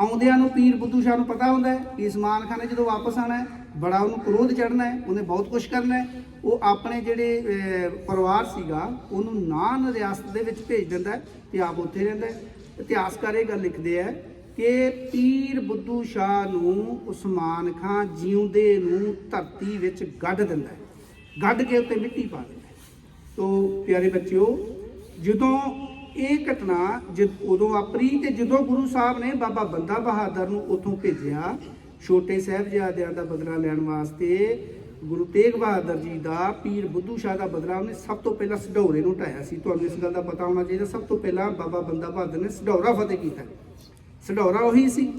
ਆਉਂਦਿਆਂ ਨੂੰ ਪੀਰ ਬੁੱਧੂ ਸ਼ਾਹ ਨੂੰ ਪਤਾ ਹੁੰਦਾ ਹੈ ਕਿ ਉਸਮਾਨ ਖਾਨ ਨੇ ਜਦੋਂ ਵਾਪਸ ਆਣਾ ਹੈ, ਬੜਾ ਉਹਨੂੰ ਕ੍ਰੋਧ ਚੜਨਾ ਹੈ, ਉਹਨੇ ਬਹੁਤ ਕੁਝ ਕਰਨਾ ਹੈ। ਉਹ ਆਪਣੇ ਜਿਹੜੇ ਪਰਿਵਾਰ ਸੀਗਾ, ਉਹਨੂੰ ਨਾਨ ਰਿਆਸਤ ਦੇ ਵਿੱਚ ਭੇਜ ਦਿੰਦਾ ਹੈ ਤੇ ਆਪ ਉੱਥੇ ਰਹਿੰਦਾ ਹੈ। ਇਤਿਹਾਸਕਾਰ ਇਹ ਗੱਲ ਲਿਖਦੇ ਆ ਕਿ ਪੀਰ ਬੁੱਧੂ ਸ਼ਾਹ ਨੂੰ ਉਸਮਾਨ ਖਾਨ ਜਿਉਂਦੇ ਨੂੰ ਧਰਤੀ ਵਿੱਚ ਗੱਡ ਦਿੰਦਾ ਹੈ। ਗੱਡ ਕੇ ਉੱਤੇ ਮਿੱਟੀ ਪਾ ਦਿੰਦਾ ਹੈ। ਤੋ ਪਿਆਰੇ ਬੱਚਿਓ, ਜਦੋਂ ਇਹ ਘਟਨਾ ਜਦ ਉਦੋਂ ਵਾਪਰੀ ਤੇ ਜਦੋਂ ਗੁਰੂ ਸਾਹਿਬ ਨੇ ਬਾਬਾ ਬੰਦਾ ਬਹਾਦਰ ਨੂੰ ਉੱਥੋਂ ਭੇਜਿਆ, ਛੋਟੇ ਸਾਹਿਬਜ਼ਾਦਿਆਂ ਦਾ ਬਦਲਾ ਲੈਣ ਵਾਸਤੇ, ਗੁਰੂ ਤੇਗ ਬਹਾਦਰ ਜੀ ਦਾ ਪੀਰ ਬੁੱਧੂ ਸ਼ਾਹ ਦਾ ਬਦਲਾ ਉਹਨੇ ਸਭ ਤੋਂ ਪਹਿਲਾਂ ਸਢੌਰੇ ਨੂੰ ਢਾਇਆ ਸੀ। ਤੁਹਾਨੂੰ ਇਸ ਗੱਲ ਦਾ ਪਤਾ ਹੋਣਾ ਚਾਹੀਦਾ, ਸਭ ਤੋਂ ਪਹਿਲਾਂ ਬਾਬਾ ਬੰਦਾ ਬਹਾਦਰ ਨੇ ਸਢੌਰਾ ਫਤਿਹ ਕੀਤਾ। ਸਢੌਰਾ ਉਹੀ ਸੀ,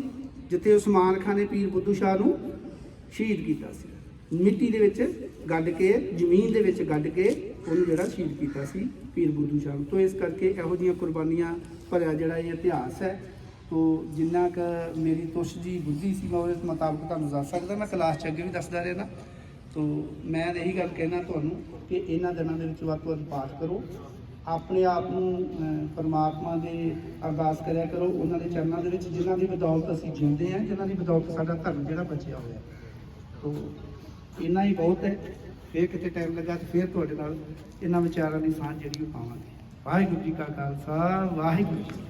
ਜਿੱਥੇ ਉਸਮਾਨ ਖਾਨ ਨੇ ਪੀਰ ਬੁੱਧੂ ਸ਼ਾਹ ਨੂੰ ਸ਼ਹੀਦ ਕੀਤਾ ਸੀ। ਮਿੱਟੀ ਦੇ ਵਿੱਚ ਗੱਡ ਕੇ, ਜ਼ਮੀਨ ਦੇ ਵਿੱਚ ਗੱਡ ਕੇ ਉਹਨੂੰ ਜਿਹੜਾ ਸ਼ਹੀਦ ਕੀਤਾ ਸੀ ਪੀਰ ਬੁੱਧੂ ਸ਼ਾਹ ਤੋਂ। ਇਸ ਕਰਕੇ ਇਹੋ ਜਿਹੀਆਂ ਕੁਰਬਾਨੀਆਂ ਭਰਿਆ ਜਿਹੜਾ ਇਹ ਇਤਿਹਾਸ ਹੈ। ਤੋਂ ਜਿੰਨਾ ਕ ਮੇਰੀ ਤੁਸ਼ ਜੀ ਬੁੱਧੀ ਸੀ, ਮੈਂ ਉਹਦੇ ਮੁਤਾਬਕ ਤੁਹਾਨੂੰ ਦੱਸ ਸਕਦਾ, ਮੈਂ ਕਲਾਸ ਚ ਅੱਗੇ ਵੀ ਦੱਸਦਾ ਰਹਿਣਾ ਤੋਂ ਮੈਂ ਇਹੀ ਗੱਲ ਕਹਿਣਾ ਤੁਹਾਨੂੰ ਕਿ ਇਹਨਾਂ ਦਿਨਾਂ ਦੇ ਵਿੱਚ ਵੱਧ ਤੋਂ ਵੱਧ ਪਾਠ ਕਰੋ। ਆਪਣੇ ਆਪ ਨੂੰ ਪਰਮਾਤਮਾ ਦੇ ਅਰਦਾਸ ਕਰਿਆ ਕਰੋ। ਉਹਨਾਂ ਦੇ ਚਰਨਾਂ ਦੇ ਵਿੱਚ ਜਿਨ੍ਹਾਂ ਦੀ ਬਦੌਲਤ ਅਸੀਂ ਜਿਉਂਦੇ ਹਾਂ, ਜਿਨ੍ਹਾਂ ਦੀ ਬਦੌਲਤ ਸਾਡਾ ਧਰਮ ਜਿਹੜਾ ਬਚਿਆ ਹੋਇਆ। ਤੋ ਇੰਨਾ ਹੀ ਬਹੁਤ ਹੈ, ਫੇਰ ਕਿਤੇ ਟਾਈਮ ਲੱਗਾ ਤੇ ਫੇਰ ਤੁਹਾਡੇ ਨਾਲ ਇਹਨਾਂ ਵਿਚਾਰਾਂ ਦੀ ਸਾਂਝ ਜਿਹੜੀ ਉਹ ਪਾਵਾਂਗੇ। ਵਾਹਿਗੁਰੂ ਜੀ ਕਾ ਖਾਲਸਾ, ਵਾਹਿਗੁਰੂ ਜੀ